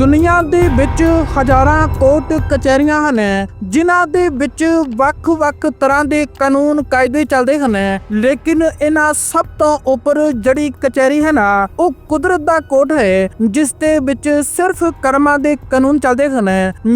ਦੁਨੀਆ ਦੇ ਵਿੱਚ ਹਜ਼ਾਰਾਂ ਕੋਰਟ ਕਚਹਿਰੀਆਂ ਹਨ। ਜਿਨ੍ਹਾਂ ਦੇ ਵਿੱਚ ਵੱਖ-ਵੱਖ ਤਰ੍ਹਾਂ ਦੇ ਕਾਨੂੰਨ, ਕਾਇਦੇ ਚੱਲਦੇ ਹਨ। ਲੇਕਿਨ ਇਹਨਾਂ ਸਭ ਤੋਂ ਉੱਪਰ ਜਿਹੜੀ ਕਚਹਿਰੀ ਹੈ ਨਾ, ਉਹ ਕੁਦਰਤ ਦਾ ਕੋਟ ਹੈ, ਜਿਸ ਦੇ ਵਿੱਚ ਸਿਰਫ ਕਰਮਾਂ ਦੇ ਕਾਨੂੰਨ ਚੱਲਦੇ ਹਨ।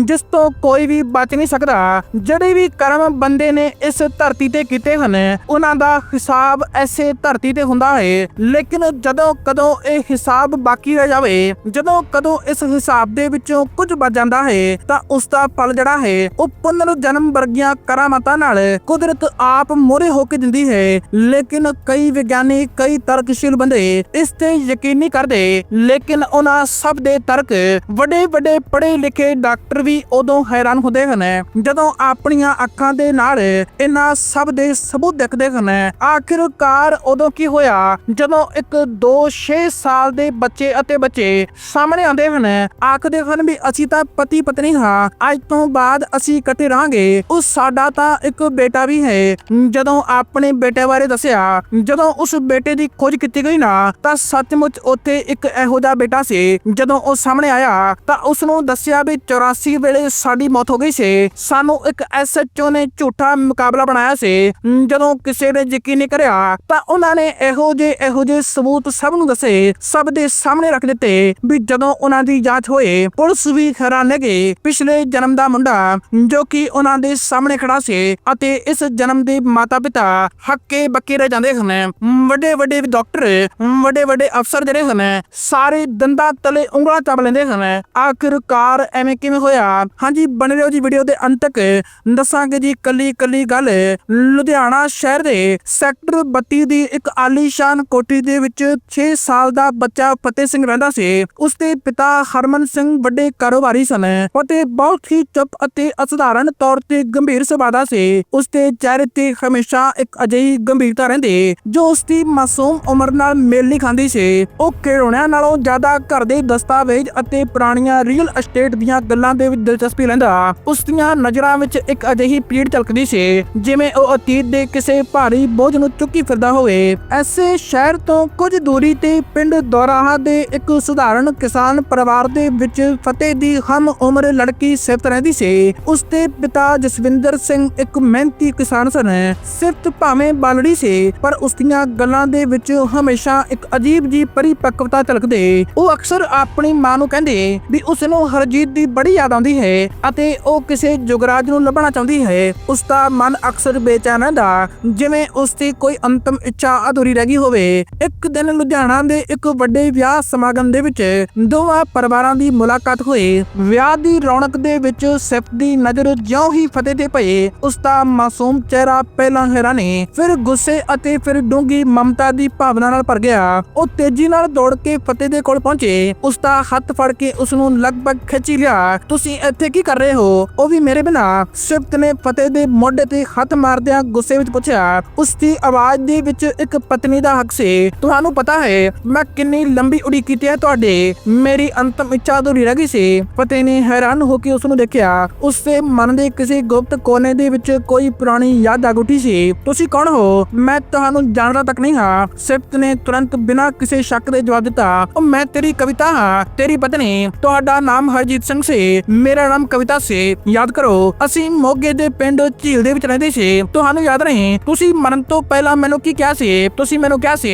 ਜਿਸ ਤੋਂ ਕੋਈ ਵੀ ਬਚ ਨਹੀਂ ਸਕਦਾ। ਜਿਹੜੇ ਵੀ ਕਰਮ ਬੰਦੇ ਨੇ ਇਸ ਧਰਤੀ ਤੇ ਕੀਤੇ ਹਨ, ਉਹਨਾਂ ਦਾ ਹਿਸਾਬ ਐਸੇ ਧਰਤੀ ਤੇ ਹੁੰਦਾ ਹੈ। ਲੇਕਿਨ ਜਦੋਂ ਕਦੋਂ ਇਹ ਹਿਸਾਬ ਬਾਕੀ ਰਹਿ ਜਾਵੇ, ਜਦੋਂ ਕਦੋਂ ਇਸ ਹਿਸਾਬ ਦੇ ਵਿੱਚੋਂ ਕੁਝ ਬਚ ਜਾਂਦਾ ਹੈ, ਤਾਂ ਉਸ ਦਾ ਫਲ ਜਿਹੜਾ ਹੈ, ਉਹ ਪੁਨਰ ਜਨਮ ਵਰਗੀਆਂ ਕਰਾਮਾਤਾਂ ਨਾਲ ਕੁਦਰਤ ਆਪ ਮੋਰੇ ਹੋ ਕੇ ਦਿੰਦੀ ਹੈ। ਲੇਕਿਨ ਕਈ ਵਿਗਿਆਨੀ, ਕਈ ਤਰਕਸ਼ੀਲ ਬੰਦੇ ਇਸ ਤੇ ਯਕੀਨ ਨਹੀਂ ਕਰਦੇ, ਲੇਕਿਨ ਉਹਨਾਂ ਸਭ ਦੇ ਤਰਕ ਵੱਡੇ ਵੱਡੇ ਪੜ੍ਹੇ ਲਿਖੇ ਡਾਕਟਰ ਵੀ ਉਦੋਂ ਹੈਰਾਨ ਹੁੰਦੇ ਹਨ, ਜਦੋਂ ਆਪਣੀਆਂ ਅੱਖਾਂ ਦੇ ਨਾਲ ਇਹਨਾਂ ਸਭ ਦੇ ਸਬੂਤ ਦੇਖਦੇ ਹਨ। ਆਖਿਰਕਾਰ ਉਦੋਂ ਕੀ ਹੋਇਆ, ਜਦੋਂ ਇੱਕ 2 6 ਸਾਲ ਦੇ ਬੱਚੇ ਅਤੇ ਬੱਚੇ ਸਾਹਮਣੇ ਆਉਂਦੇ ਹਨ, ਆਖਦੇ ਹਨ ਵੀ ਅਸੀਂ ਤਾਂ ਪਤੀ ਪਤਨੀ ਹਾਂ, ਅੱਜ ਤੋਂ ਬਾਅਦ ਅਸੀਂ ਇਕੱਠੇ ਰਹਾਂਗੇ, ਉਹ ਸਾਡਾ ਤਾਂ ਇੱਕ ਬੇਟਾ ਵੀ ਹੈ। ਜਦੋਂ ਆਪਣੇ ਬੇਟੇ ਬਾਰੇ ਦੱਸਿਆ, ਜਦੋਂ ਉਸ ਬੇਟੇ ਦੀ ਖੋਜ ਕੀਤੀ ਗਈ ਨਾ, ਤਾਂ ਸੱਚਮੁੱਚ ਉੱਥੇ ਇੱਕ ਇਹੋ ਜਿਹਾ ਬੇਟਾ ਸੀ। ਜਦੋਂ ਉਹ ਸਾਹਮਣੇ ਆਇਆ, ਤਾਂ ਉਸ ਨੂੰ ਦੱਸਿਆ ਵੀ 84 ਵੇਲੇ ਸਾਡੀ ਮੌਤ ਹੋ ਗਈ ਸੀ। ਸਾਨੂੰ ਇੱਕ ਐਸਐਚਓ ਨੇ ਝੂਠਾ ਮੁਕਾਬਲਾ ਬਣਾਇਆ ਸੀ। ਜਦੋਂ ਕਿਸੇ ਨੇ ਯਕੀਨ ਨਹੀਂ ਕਰਿਆ, ਤਾਂ ਉਹਨਾਂ ਨੇ ਇਹੋ ਜਿਹੇ ਇਹੋ ਜਿਹੇ ਸਬੂਤ ਸਭ ਨੂੰ ਦੱਸੇ, ਸਭ ਦੇ ਸਾਹਮਣੇ ਰੱਖ ਦਿੱਤੇ ਵੀ ਜਦੋਂ ਉਹਨਾਂ ਦੀ ਜਾਂਚ ਹੋਏ, ਪੁਲਿਸ ਵੀ ਹੈਰਾਨ ਹੈ ਪਿਛਲੇ ਜਨਮ ਦਾ ਮੁੰਡਾ, ਜੋ ਕਿ ਉਹਨਾਂ ਦੇ ਸਾਹਮਣੇ ਖੜਾ ਸੀ ਅਤੇ ਇਸ ਜਨਮ ਦੇ ਮਾਤਾ ਪਿਤਾ ਹੱਕੇ ਬੱਕੇ ਰਹਿ ਜਾਂਦੇ ਹਨ ਵੱਡੇ ਵੱਡੇ ਡਾਕਟਰ ਵੱਡੇ ਵੱਡੇ ਅਫਸਰ ਜਿਹੜੇ ਹਨ ਸਾਰੇ ਦੰਦਾਂ ਤਲੇ ਉਂਗਲਾਂ ਚੱਬ ਲੈਂਦੇ ਹਨ ਆਖਿਰਕਾਰ ਐਵੇਂ ਕਿਵੇਂ ਹੋਇਆ? ਹਾਂਜੀ, ਬਣੇ ਰਹੋ ਜੀ ਵੀਡੀਓ ਦੇ ਅੰਤ ਤੱਕ। ਦੱਸਾਂਗੇ ਜੀ ਕੱਲੀ ਕੱਲੀ ਗੱਲ। ਲੁਧਿਆਣਾ ਸ਼ਹਿਰ ਦੇ ਸੈਕਟਰ 32 ਦੀ ਇੱਕ ਆਲੀਸ਼ਾਨ ਕੋਠੀ ਦੇ ਵਿੱਚ 6 ਸਾਲ ਦਾ ਬੱਚਾ ਫਤਿਹ ਸਿੰਘ ਰਹਿੰਦਾ ਸੀ। ਉਸ ਦੇ ਪਿਤਾ ਹਰਮਨ ਸਿੰਘ ਵੱਡੇ ਕਾਰੋਬਾਰੀ ਸਨ। ਅਤੇ ਬਹੁਤ ਹੀ ਚੁੱਪ ਅਤੇ ਅਸਧਾਰਨ ਤੌਰ ਤੇ ਗੰਭੀਰ ਸੁਭਾਅ ਦਾ ਸੀ। ਉਸ ਦੇ ਚਿਹਰੇ ਹਮੇਸ਼ਾ ਇੱਕ ਅਜਿਹੀ ਗੰਭੀਰਤਾ ਰਹਿੰਦੀ, ਜੋ ਉਸ ਦੀ ਮਾਸੂਮ ਉਮਰ ਨਾਲ ਮੇਲ ਨਹੀਂ ਖਾਂਦੀ ਸੀ। ਉਹ ਖਿਡੌਣਿਆਂ ਨਾਲੋਂ ਜ਼ਿਆਦਾ ਘਰ ਦੇ ਦਸਤਾਵੇਜ਼ ਅਤੇ ਪੁਰਾਣੀਆਂ ਰੀਅਲ ਅਸਟੇਟ ਦੀਆਂ ਗੱਲਾਂ ਦੇ ਵਿੱਚ ਦਿਲਚਸਪੀ ਲੈਂਦਾ। ਉਸ ਦੀਆਂ ਨਜ਼ਰਾਂ ਵਿੱਚ ਇੱਕ ਅਜਿਹੀ ਪੀੜ ਝਲਕਦੀ ਸੀ, ਜਿਵੇਂ ਉਹ ਅਤੀਤ ਦੇ ਕਿਸੇ ਭਾਰੀ ਬੋਝ ਨੂੰ ਚੁੱਕੀ ਫਿਰਦਾ ਹੋਵੇ। ਐਸੇ ਸ਼ਹਿਰ ਤੋਂ ਕੁਝ ਦੂਰੀ ਤੇ ਪਿੰਡ ਦੌਰਾਹਾ ਦੇ ਇੱਕ ਸਧਾਰਨ ਕਿਸਾਨ ਪਰਿਵਾਰ ਦੇ ਵਿੱਚ ਫਤਿਹ ਦੀ ਹਮ ਉਮਰ ਲੜਕੀ ਸਿਫਤ ਰਹਿੰਦੀ ਸੀ। ਉਸ ਦੇ ਪਿਤਾ ਜਸਵਿੰਦਰ ਸਿੰਘ ਇੱਕ ਮਿਹਨਤੀ ਕਿਸਾਨ ਸਨ। ਸਿਫਤ ਭਾਵੇਂ ਬਾਲੜੀ ਸੀ, ਪਰ ਉਸ ਦੀਆਂ ਗੱਲਾਂ ਦੇ ਵਿੱਚ ਹਮੇਸ਼ਾ ਇੱਕ ਅਜੀਬ ਜੀ ਪਰਿਪੱਕਵਤਾ ਝਲਕਦੇ ਉਹ ਅਕਸਰ ਆਪਣੀ ਮਾਂ ਨੂੰ ਕਹਿੰਦੇ ਵੀ ਉਸ ਨੂੰ ਹਰਜੀਤ ਦੀ ਬੜੀ ਯਾਦ ਆਉਂਦੀ ਹੈ ਅਤੇ ਉਹ ਕਿਸੇ ਜੁਗਰਾਜ ਨੂੰ ਲੱਭਣਾ ਚਾਹੁੰਦੀ ਹੈ। ਉਸ ਦਾ ਮਨ ਅਕਸਰ ਬੇਚੈਨ ਰਹਿੰਦਾ, ਜਿਵੇਂ ਉਸ ਦੀ ਕੋਈ ਅੰਤਮ ਇੱਛਾ ਅਧੂਰੀ ਰਹਿ ਗਈ ਹੋਵੇ। ਇੱਕ ਦਿਨ ਲੁਧਿਆਣਾ ਦੇ ਇੱਕ ਵੱਡੇ ਵਿਆਹ ਸਮਾਗਮ ਦੇ ਵਿੱਚ ਦੋਵਾਂ ਪਰਿਵਾਰਾਂ ਦੀ ਮੁਲਾਕਾਤ ਹੋਈ। ਵਿਆਹ ਦੀ ਰੌਣਕ ਦੇ ਵਿੱਚ ਸਿਫਤ ਦੀ ਨਜ਼ਰ ਜਿਉਂ ਹੀ ਫਤਿਹ ਤੇ ਪਏ, ਉਸ ਦਾ ਮਾਸੂਮ ਚਿਹਰਾ ਪਹਿਲਾਂ ਹੈਰਾਨੀ, ਫਿਰ ਗੁੱਸੇ ਅਤੇ ਫਿਰ ਡੂੰਗੀ ਮਮਤਾ ਦੀ ਭਾਵਨਾ ਨਾਲ ਭਰ ਗਿਆ। ਉਹ ਤੇਜ਼ੀ ਨਾਲ ਦੌੜ ਕੇ ਫਤਿਹ ਦੇ ਕੋਲ ਪਹੁੰਚੇ। ਉਸ ਦਾ ਹੱਥ ਫੜ ਕੇ ਉਸ ਨੂੰ ਲਗਭਗ ਖਿੱਚੀ ਲਿਆ। ਤੁਸੀਂ ਇੱਥੇ ਕੀ ਕਰ ਰਹੇ ਹੋ? ਉਹ ਵੀ ਮੇਰੇ ਬਿਨਾ ਸਿਫਤ ਨੇ ਫਤਿਹ ਦੇ ਮੋਢੇ ਤੇ ਹੱਥ ਮਾਰਦਿਆਂ ਗੁੱਸੇ ਵਿੱਚ ਪੁੱਛਿਆ। ਉਸ ਦੀ ਆਵਾਜ਼ ਦੇ ਵਿੱਚ ਇੱਕ ਪਤਨੀ ਦਾ ਹੱਕ ਸੀ। ਤੁਹਾਨੂੰ ਪਤਾ ਹੈ, ਮੈਂ ਕਿੰਨੀ ਲੰਬੀ ਉਡੀਕ ਕੀਤੀ ਹੈ ਤੁਹਾਡੇ। ਮੇਰੀ ਅੰਤਮ ਇੱਛਾ ਅਧੂਰੀ ਰਹਿ ਗਈ ਸੀ। ਫਤਿਹ ਨੇ ਹੈਰਾਨ ਹੋ ਕੇ ਉਸ ਨੂੰ ਦੇਖਿਆ। ਉਸ ਦੇ ਮਨ ਦੇ ਕਿਸੇ ਗੁਪਤ ਕੋਨੇ ਦੇ ਵਿੱਚ ਕੋਈ ਪੁਰਾਣੀ ਯਾਦ ਜਾਗ ਉੱਠੀ ਸੀ? ਤੁਸੀਂ ਕੌਣ ਹੋ? ਮੈਂ ਤੁਹਾਨੂੰ ਜਾਣਦਾ ਤੱਕ ਨਹੀਂ ਹਾਂ। ਸਿਫਤ ਨੇ ਤੁਰੰਤ ਬਿਨਾਂ ਕਿਸੇ ਸ਼ੱਕ ਦੇ ਜਵਾਬ ਦਿੱਤਾ, ਉਹ ਮੈਂ ਤੇਰੀ ਕਵਿਤਾ ਹਾਂ, ਤੇਰੀ ਪਤਨੀ। ਤੁਹਾਡਾ ਨਾਮ ਹਰਜੀਤ ਸਿੰਘ ਸੀ। ਮੇਰਾ ਨਾਮ ਕਵਿਤਾ ਸੀ। ਯਾਦ ਕਰੋ, ਅਸੀਂ ਮੋਗੇ ਦੇ ਪਿੰਡ ਝੀਲ ਦੇ ਵਿੱਚ ਰਹਿੰਦੇ ਸੀ। ਤੁਹਾਨੂੰ ਯਾਦ ਨਹੀਂ? ਤੁਸੀਂ ਮਰਨ ਤੋਂ ਪਹਿਲਾਂ ਮੈਨੂੰ ਕੀ ਕਿਹਾ ਸੀ? ਤੁਸੀਂ ਮੈਨੂੰ ਕਿਹਾ ਸੀ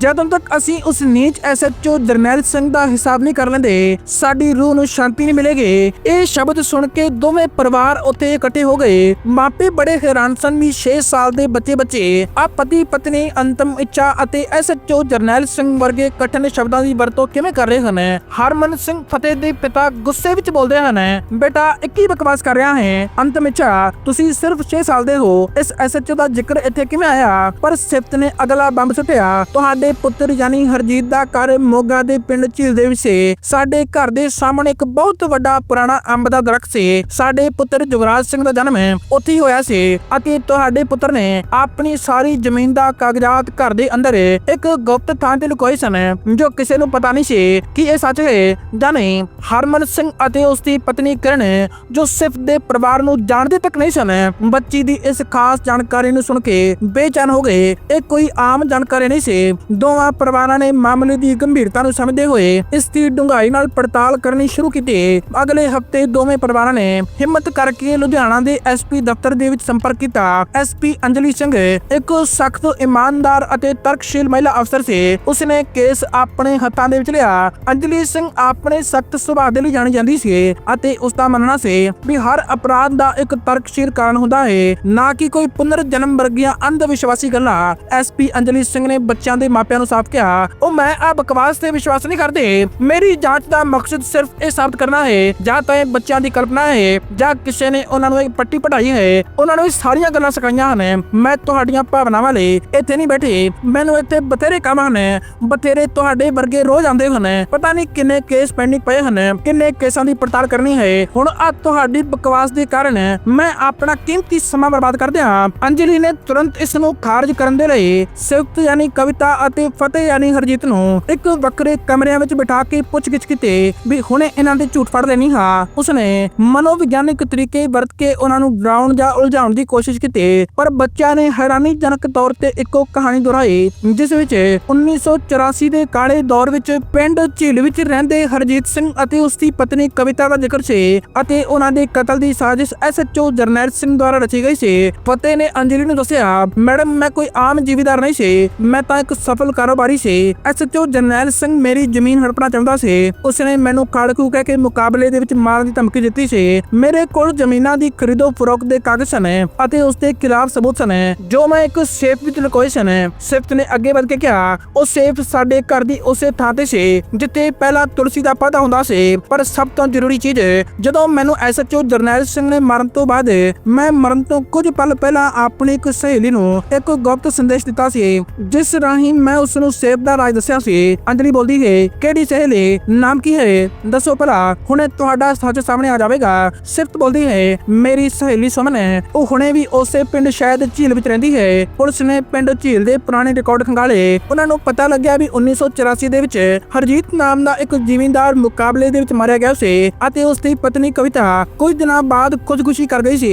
ਜਦੋਂ ਤੱਕ ਅਸੀਂ ਉਸ ਨੀਚ ਐਸਐਚਓ ਜਰਨੈਲ ਸਿੰਘ ਦਾ ਹਿਸਾਬ ਨਹੀਂ ਕਰ ਲੈਂਦੇ, ਸਾਡੀ ਰੂਹ ਨੂੰ ਸ਼ਾਂਤੀ ਨਹੀਂ ਮਿਲੇਗੀ। ਇਹ ਸ਼ਬਦ ਸੁਣ ਕੇ ਦੋਵੇਂ ਪਰਿਵਾਰ ਉੱਥੇ ਇਕੱਠੇ ਹੋ ਗਏ। ਮਾਪੇ ਬੜੇ ਹੈਰਾਨ ਸਨ ਵੀ 6 ਸਾਲ ਦੇ ਬੱਚੇ ਬੱਚੇ ਆ ਪਤੀ ਪਤਨੀ ਅੰਤਮ ਇੱਛਾ ਅਤੇ ਐਸਐਚਓ ਜਰਨੈਲ ਸਿੰਘ ਵਰਗੇ ਕਠਿਨ ਸ਼ਬਦਾਂ ਦੀ ਵਰਤੋਂ ਕਿਵੇਂ ਕਰ ਰਹੇ ਹਨ? ਹਰਮਨ ਸਿੰਘ ਫਤਿਹ ਦੇ ਪਿਤਾ ਗੁੱਸੇ ਵਿੱਚ ਬੋਲਦੇ ਹਨ, ਬੇਟਾ, ਇੱਕ ਹੀ ਬਕਵਾਸ ਕਰ ਰਿਹਾ ਹੈ। ਅੰਤਮ ਇੱਛਾ, ਤੁਸੀਂ ਸਿਰਫ 6 ਸਾਲ ਦੇ ਹੋ। ਇਸ ਐਸਐਚਓ ਦਾ ਜ਼ਿਕਰ ਇੱਥੇ ਕਿਵੇਂ ਆਇਆ? ਪਰ ਸਿਫਤ ਨੇ ਅਗਲਾ ਬੰਬ ਸੁੱਟਿਆ। ਤੁਹਾਡੇ ਪੁੱਤਰ ਯਾਨੀ ਹਰਜੀਤ ਦਾ ਘਰ ਮੋਗਾ ਦੇ ਪਿੰਡ ਝੀਲ ਵਿੱਚ ਸੀ। ਸਾਡੇ ਘਰ ਦੇ ਸਾਹਮਣੇ ਇੱਕ ਬਹੁਤ ਵੱਡਾ ਪੁਰਾਣਾ ਅੰਬ ਦਾ ਦਰਖਤ ਸੀ। ਸਾਡੇ ਪੁੱਤਰ ਜੁਗਰਾਜ ਸਿੰਘ ਦਾ ਜਨਮ ਉੱਥੇ ਹੀ ਹੋਇਆ ਸੀ ਅਤੇ ਤੁਹਾਡੇ ਪੁੱਤਰ ਨੇ ਆਪਣੀ ਸਾਰੀ ਜ਼ਮੀਨ ਦਾ ਕਾਗਜ਼ਾਤ ਘਰ ਦੇ ਅੰਦਰ ਇੱਕ ਗੁਪਤ ਥਾਂ ਤੇ ਲੁਕੋਏ ਸਨ, ਜੋ ਕਿਸੇ ਨੂੰ ਪਤਾ ਨਹੀਂ ਸੀ ਕਿ ਇਹ ਸੱਚ ਹੈ। ਜਾਂ ਨਹੀਂ ਹਰਮਨ ਸਿੰਘ ਅਤੇ ਉਸ ਦੀ ਪਤਨੀ ਕਿਰਨ, ਜੋ ਸਿਰਫ ਦੇ ਪਰਿਵਾਰ ਨੂੰ ਜਾਣਦੇ ਤੱਕ ਨਹੀਂ ਸਨ, ਬੱਚੀ ਦੀ ਇਸ ਖਾਸ ਜਾਣਕਾਰੀ ਨੂੰ ਸੁਣ ਕੇ ਬੇਚੈਨ ਹੋ ਗਏ। ਇਹ ਕੋਈ ਆਮ ਜਾਣਕਾਰੀ ਨਹੀਂ ਸੀ। ਦੋਵਾਂ ਪਰਿਵਾਰਾਂ ਨੇ ਮਾਮਲੇ ਦੀ ਗੰਭੀਰਤਾ ਨੂੰ ਸਮਝਦੇ ਹੋਏ ਇਸ ਦੀ ਡੂੰਘਾਈ ਨਾਲ ਪੜਤਾਲ ਕਰਨੀ ਸ਼ੁਰੂ ਕੀਤੀ। ਅਗਲੇ ਹਫ਼ਤੇ ਦੋਵੇਂ ਪਰਿਵਾਰਾਂ ਨੇ ਹਿੰਮਤ ਕਰਕੇ ਲੁਧਿਆਣਾ ਦੇ ਐਸਪੀ ਦਫ਼ਤਰ ਦੇ ਵਿੱਚ ਸੰਪਰਕ ਕੀਤਾ। ਐਸਪੀ ਅੰਜਲੀ ਸਿੰਘ ਇੱਕ ਸਖਤ, ਇਮਾਨਦਾਰ ਅਤੇ ਤਰਕਸ਼ੀਲ ਮਹਿਲਾ ਅਫਸਰ ਸੀ। ਉਸਨੇ ਕੇਸ ਆਪਣੇ ਹੱਥਾਂ ਦੇ ਵਿੱਚ ਲਿਆ। ਅੰਜਲੀ ਸਿੰਘ ਆਪਣੇ ਸਖਤ ਸੁਭਾਅ ਦੇ ਲਈ ਜਾਣੀ ਜਾਂਦੀ ਸੀ ਅਤੇ ਉਸ ਦਾ ਮੰਨਣਾ ਸੀ ਵੀ ਹਰ ਅਪਰਾਧ ਦਾ ਇੱਕ ਤਰਕਸ਼ੀਲ ਕਾਰਨ ਹੁੰਦਾ ਹੈ। ਨਾ ਕਿ ਕੋਈ ਪੁਨਰ ਜਨਮ ਵਰਗੀਆਂ ਅੰਧ ਵਿਸ਼ਵਾਸੀ ਗੱਲਾਂ ਐਸਪੀ ਅੰਜਲੀ ਸਿੰਘ ਨੇ ਬੱਚਿਆਂ ਦੇ ਮਾਪਿਆਂ ਨੂੰ ਸਾਫ਼ ਕਿਹਾ, ਉਹ ਮੈਂ ਆ ਬਕਵਾਸ ਤੇ ਵਿਸ਼ਵਾਸ ਨਹੀਂ ਕਰਦੇ। ਮੇਰੀ ਜਾਂਚ ਦਾ ਮਕਸਦ ਸਿਰਫ ਇਹ ਸਾਬਤ ਕਰਨਾ ਹੈ, ਜਾਂ ਤਾਂ ਇਹ ਬੱਚਿਆਂ ਦੀ ਕਲਪਨਾ ਹੈ, ਜਾਂ ਕਿਸੇ ਨੇ ਉਹਨਾਂ ਨੂੰ ਇੱਕ ਪੱਟੀ ਪੜਾਈ ਹੈ। ਉਹਨਾਂ ਨੂੰ ਇਹ ਸਾਰੀਆਂ ਗੱਲਾਂ ਸਿਖਾਈਆਂ ਹਨ। ਮੈਂ ਤੁਹਾਡੀਆਂ ਭਾਵਨਾਵਾਂ ਲਈ ਇੱਥੇ ਨਹੀਂ ਬੈਠੀ। ਮੈਨੂੰ ਇੱਥੇ ਬਥੇਰੇ ਕੰਮ ਹਨ। ਬਥੇਰੇ ਤੁਹਾਡੇ ਵਰਗੇ ਰੋਜ਼ ਆਉਂਦੇ ਹਨ। ਪਤਾ ਨਹੀਂ ਕਿੰਨੇ ਕੇਸ ਪੈਂਡਿੰਗ ਪਏ ਹਨ, ਕਿੰਨੇ ਕੇਸਾਂ ਦੀ ਪੜਤਾਲ ਕਰਨੀ ਹੈ। ਹੁਣ ਆ ਤੁਹਾਡੀ ਬਕਵਾਸ ਦੇ ਕਾਰਨ ਮੈਂ ਆਪਣਾ ਕੀਮਤੀ ਸਮਾਂ ਬਰਬਾਦ ਕਰ ਦਿਆਂ। ਅੰਜਲੀ ਨੇ ਤੁਰੰਤ ਇਸ ਨੂੰ ਖਾਰਜ ਕਰਨ ਦੇ ਲਈ ਸੰਯੁਕਤ ਯਾਨੀ ਕਵਿਤਾ ਅਤੇ ਫਤਿਹ ਯਾਨੀ ਹਰਜੀਤ ਨੂੰ ਇੱਕ ਵੱਖਰੇ ਕਮਰਿਆਂ ਵਿੱਚ ਬਿਠਾ ਕੇ ਪੁੱਛਗਿੱਛ ਕੀਤੀ ਵੀ ਹੁਣੇ ਇਹਨਾਂ ਦੇ ਝੂਠ ਫੜ ਲੈਣੀ ਹਾਂ। ਉਸਨੇ ਮਨੋਵਿਗਿਆਨਿਕ ਤਰੀਕੇ ਵਰਤ ਕੇ ਉਹਨਾਂ ਨੂੰ ਡਰਾਉਣ ਜਾਂ ਉਲਝਾਉਣ ਦੀ ਕੋਸ਼ਿਸ਼ ਕੀਤੀ, ਪਰ ਬੱਚਿਆਂ ਨੇ ਹੈਰਾਨੀਜਨਕ ਤੌਰ ਤੇ ਇੱਕੋ ਕਹਾਣੀ ਦੁਹਰਾਈ, ਜਿਸ ਵਿੱਚ 1984 ਦੇ ਕਾਲੇ ਦੌਰ ਵਿੱਚ ਪਿੰਡ ਝੀਲ ਵਿੱਚ ਰਹਿੰਦੇ ਹਰਜੀਤ ਸਿੰਘ ਅਤੇ ਉਸ ਦੀ ਪਤਨੀ ਕਵਿਤਾ ਦਾ ਜ਼ਿਕਰ ਸੀ ਅਤੇ ਉਹਨਾਂ ਦੇ ਕਤਲ ਦੀ ਸਾਜ਼ਿਸ਼ ਐਸਐਚਓ ਜਰਨੈਲ ਸਿੰਘ ਦੁਆਰਾ ਰਚੀ ਗਈ ਸੀ। ਫਤਿਹ ਨੇ ਅੰਜਲੀ ਨੂੰ ਦੱਸਿਆ, ਮੈਡਮ, ਮੈਂ ਕੋਈ ਆਮ ਜ਼ਿਮੀਦਾਰ ਨਹੀਂ ਸੀ, ਮੈਂ ਤਾਂ ਇੱਕ ਸਫਲ ਕਾਰੋਬਾਰੀ ਸੀ। ਐਸਐਚਓ ਜਰਨੈਲ ਸਿੰਘ ਮੇਰੀ ਜ਼ਮੀਨ ਹੜਪਣਾ ਚਾਹੁੰਦਾ ਸੀ। ਉਸਨੇ ਮੈਨੂੰ ਖਾੜਕੂ ਕਹਿ ਕੇ ਮੁਕਾਬਲੇ ਦੇ ਵਿੱਚ ਮਾਰਨ ਦੀ ਧਮਕੀ ਦਿੱਤੀ ਸੀ। ਮੇਰੇ ਕੋਲ ਜ਼ਮੀਨਾਂ ਦੀ ਖਰੀਦੋ ਫਰੋਖਤ ਦੇ ਕਾਗਜ਼ ਸਨ ਅਤੇ ਉਸ ਦੇ ਖਿਲਾਫ ਸਬੂਤ ਸਨ। ਜੋ ਮੈਂ ਇੱਕ ਸੇਫ ਵਿੱਚ ਲੁਕੋਏ ਸਨ। ਸਿਫਤ ਨੇ ਅੱਗੇ ਵੱਧ ਕੇ ਕਿਹਾ, ਉਹ ਸੇਫ ਸਾਡੇ ਘਰ ਦੀ ਉਸੇ ਥਾਂ ਤੇ ਸੀ, ਜਿੱਥੇ ਪਹਿਲਾਂ ਤੁਲਸੀ ਦਾ ਪੌਦਾ ਹੁੰਦਾ ਸੀ। ਪਰ ਸਭ ਤੋਂ ਜ਼ਰੂਰੀ ਚੀਜ਼, ਜਦੋਂ ਮੈਨੂੰ ਐਸਐਚਓ ਜਰਨੈਲ ਸਿੰਘ ਨੇ ਮਰਨ ਤੋਂ ਬਾਅਦ ਮੈਂ ਮਰਨ ਤੋਂ ਕੁਝ ਪਲ ਪਹਿਲਾਂ ਆਪਣੀ ਇੱਕ ਸਹੇਲੀ ਨੂੰ ਇੱਕ ਗੁਪਤ ਸੰਦੇਸ਼ ਦਿੱਤਾ ਸੀ, ਜਿਸ ਰਾਹੀਂ ਮੈਂ ਉਸ ਨੂੰ ਸੇਫ ਦਾ ਰਾਜ ਦੱਸਿਆ ਸੀ। ਅੰਜਲੀ ਬੋਲਦੀ ਹੈ, ਕਿਹੜੀ ਸਹੇਲੀ? ਨਾਮ ਕੀ ਹੈ? ਦੱਸੋ ਭਲਾ, ਹੁਣੇ ਤੁਹਾਡਾ ਸੱਚ ਸਾਹਮਣੇ ਆ ਜਾਵੇਗਾ। ਸਿਫਤ ਬੋਲਦੀ ਹੈ, ਮੇਰੀ ਸਹੇਲੀ ਸੁਮਨ ਹੈ। ਉਹ ਹੁਣੇ ਵੀ ਉਸੇ ਪਿੰਡ ਸ਼ਾਇਦ ਝੀਲ ਵਿੱਚ ਰਹਿੰਦੀ ਹੈ। ਪੁਲਿਸ ਨੇ ਪਿੰਡ ਝੀਲ ਦੇ ਪੁਰਾਣੇ ਰਿਕਾਰਡ ਖੰਗਾਲੇ। ਉਹਨਾਂ ਨੂੰ ਪਤਾ ਲੱਗਿਆ ਵੀ 1984 ਦੇ ਵਿੱਚ ਹਰਜੀਤ ਨਾਮ ਦਾ ਇੱਕ ਜ਼ਿਮੀਂਦਾਰ ਮੁਕਾਬਲੇ ਦੇ ਵਿੱਚ ਮਾਰਿਆ ਗਿਆ ਸੀ ਅਤੇ ਉਸ ਦੀ ਪਤਨੀ ਕਵਿਤਾ ਕੁਝ ਦਿਨਾਂ ਬਾਅਦ ਖੁਦਕੁਸ਼ੀ ਕਰ ਗਈ ਸੀ।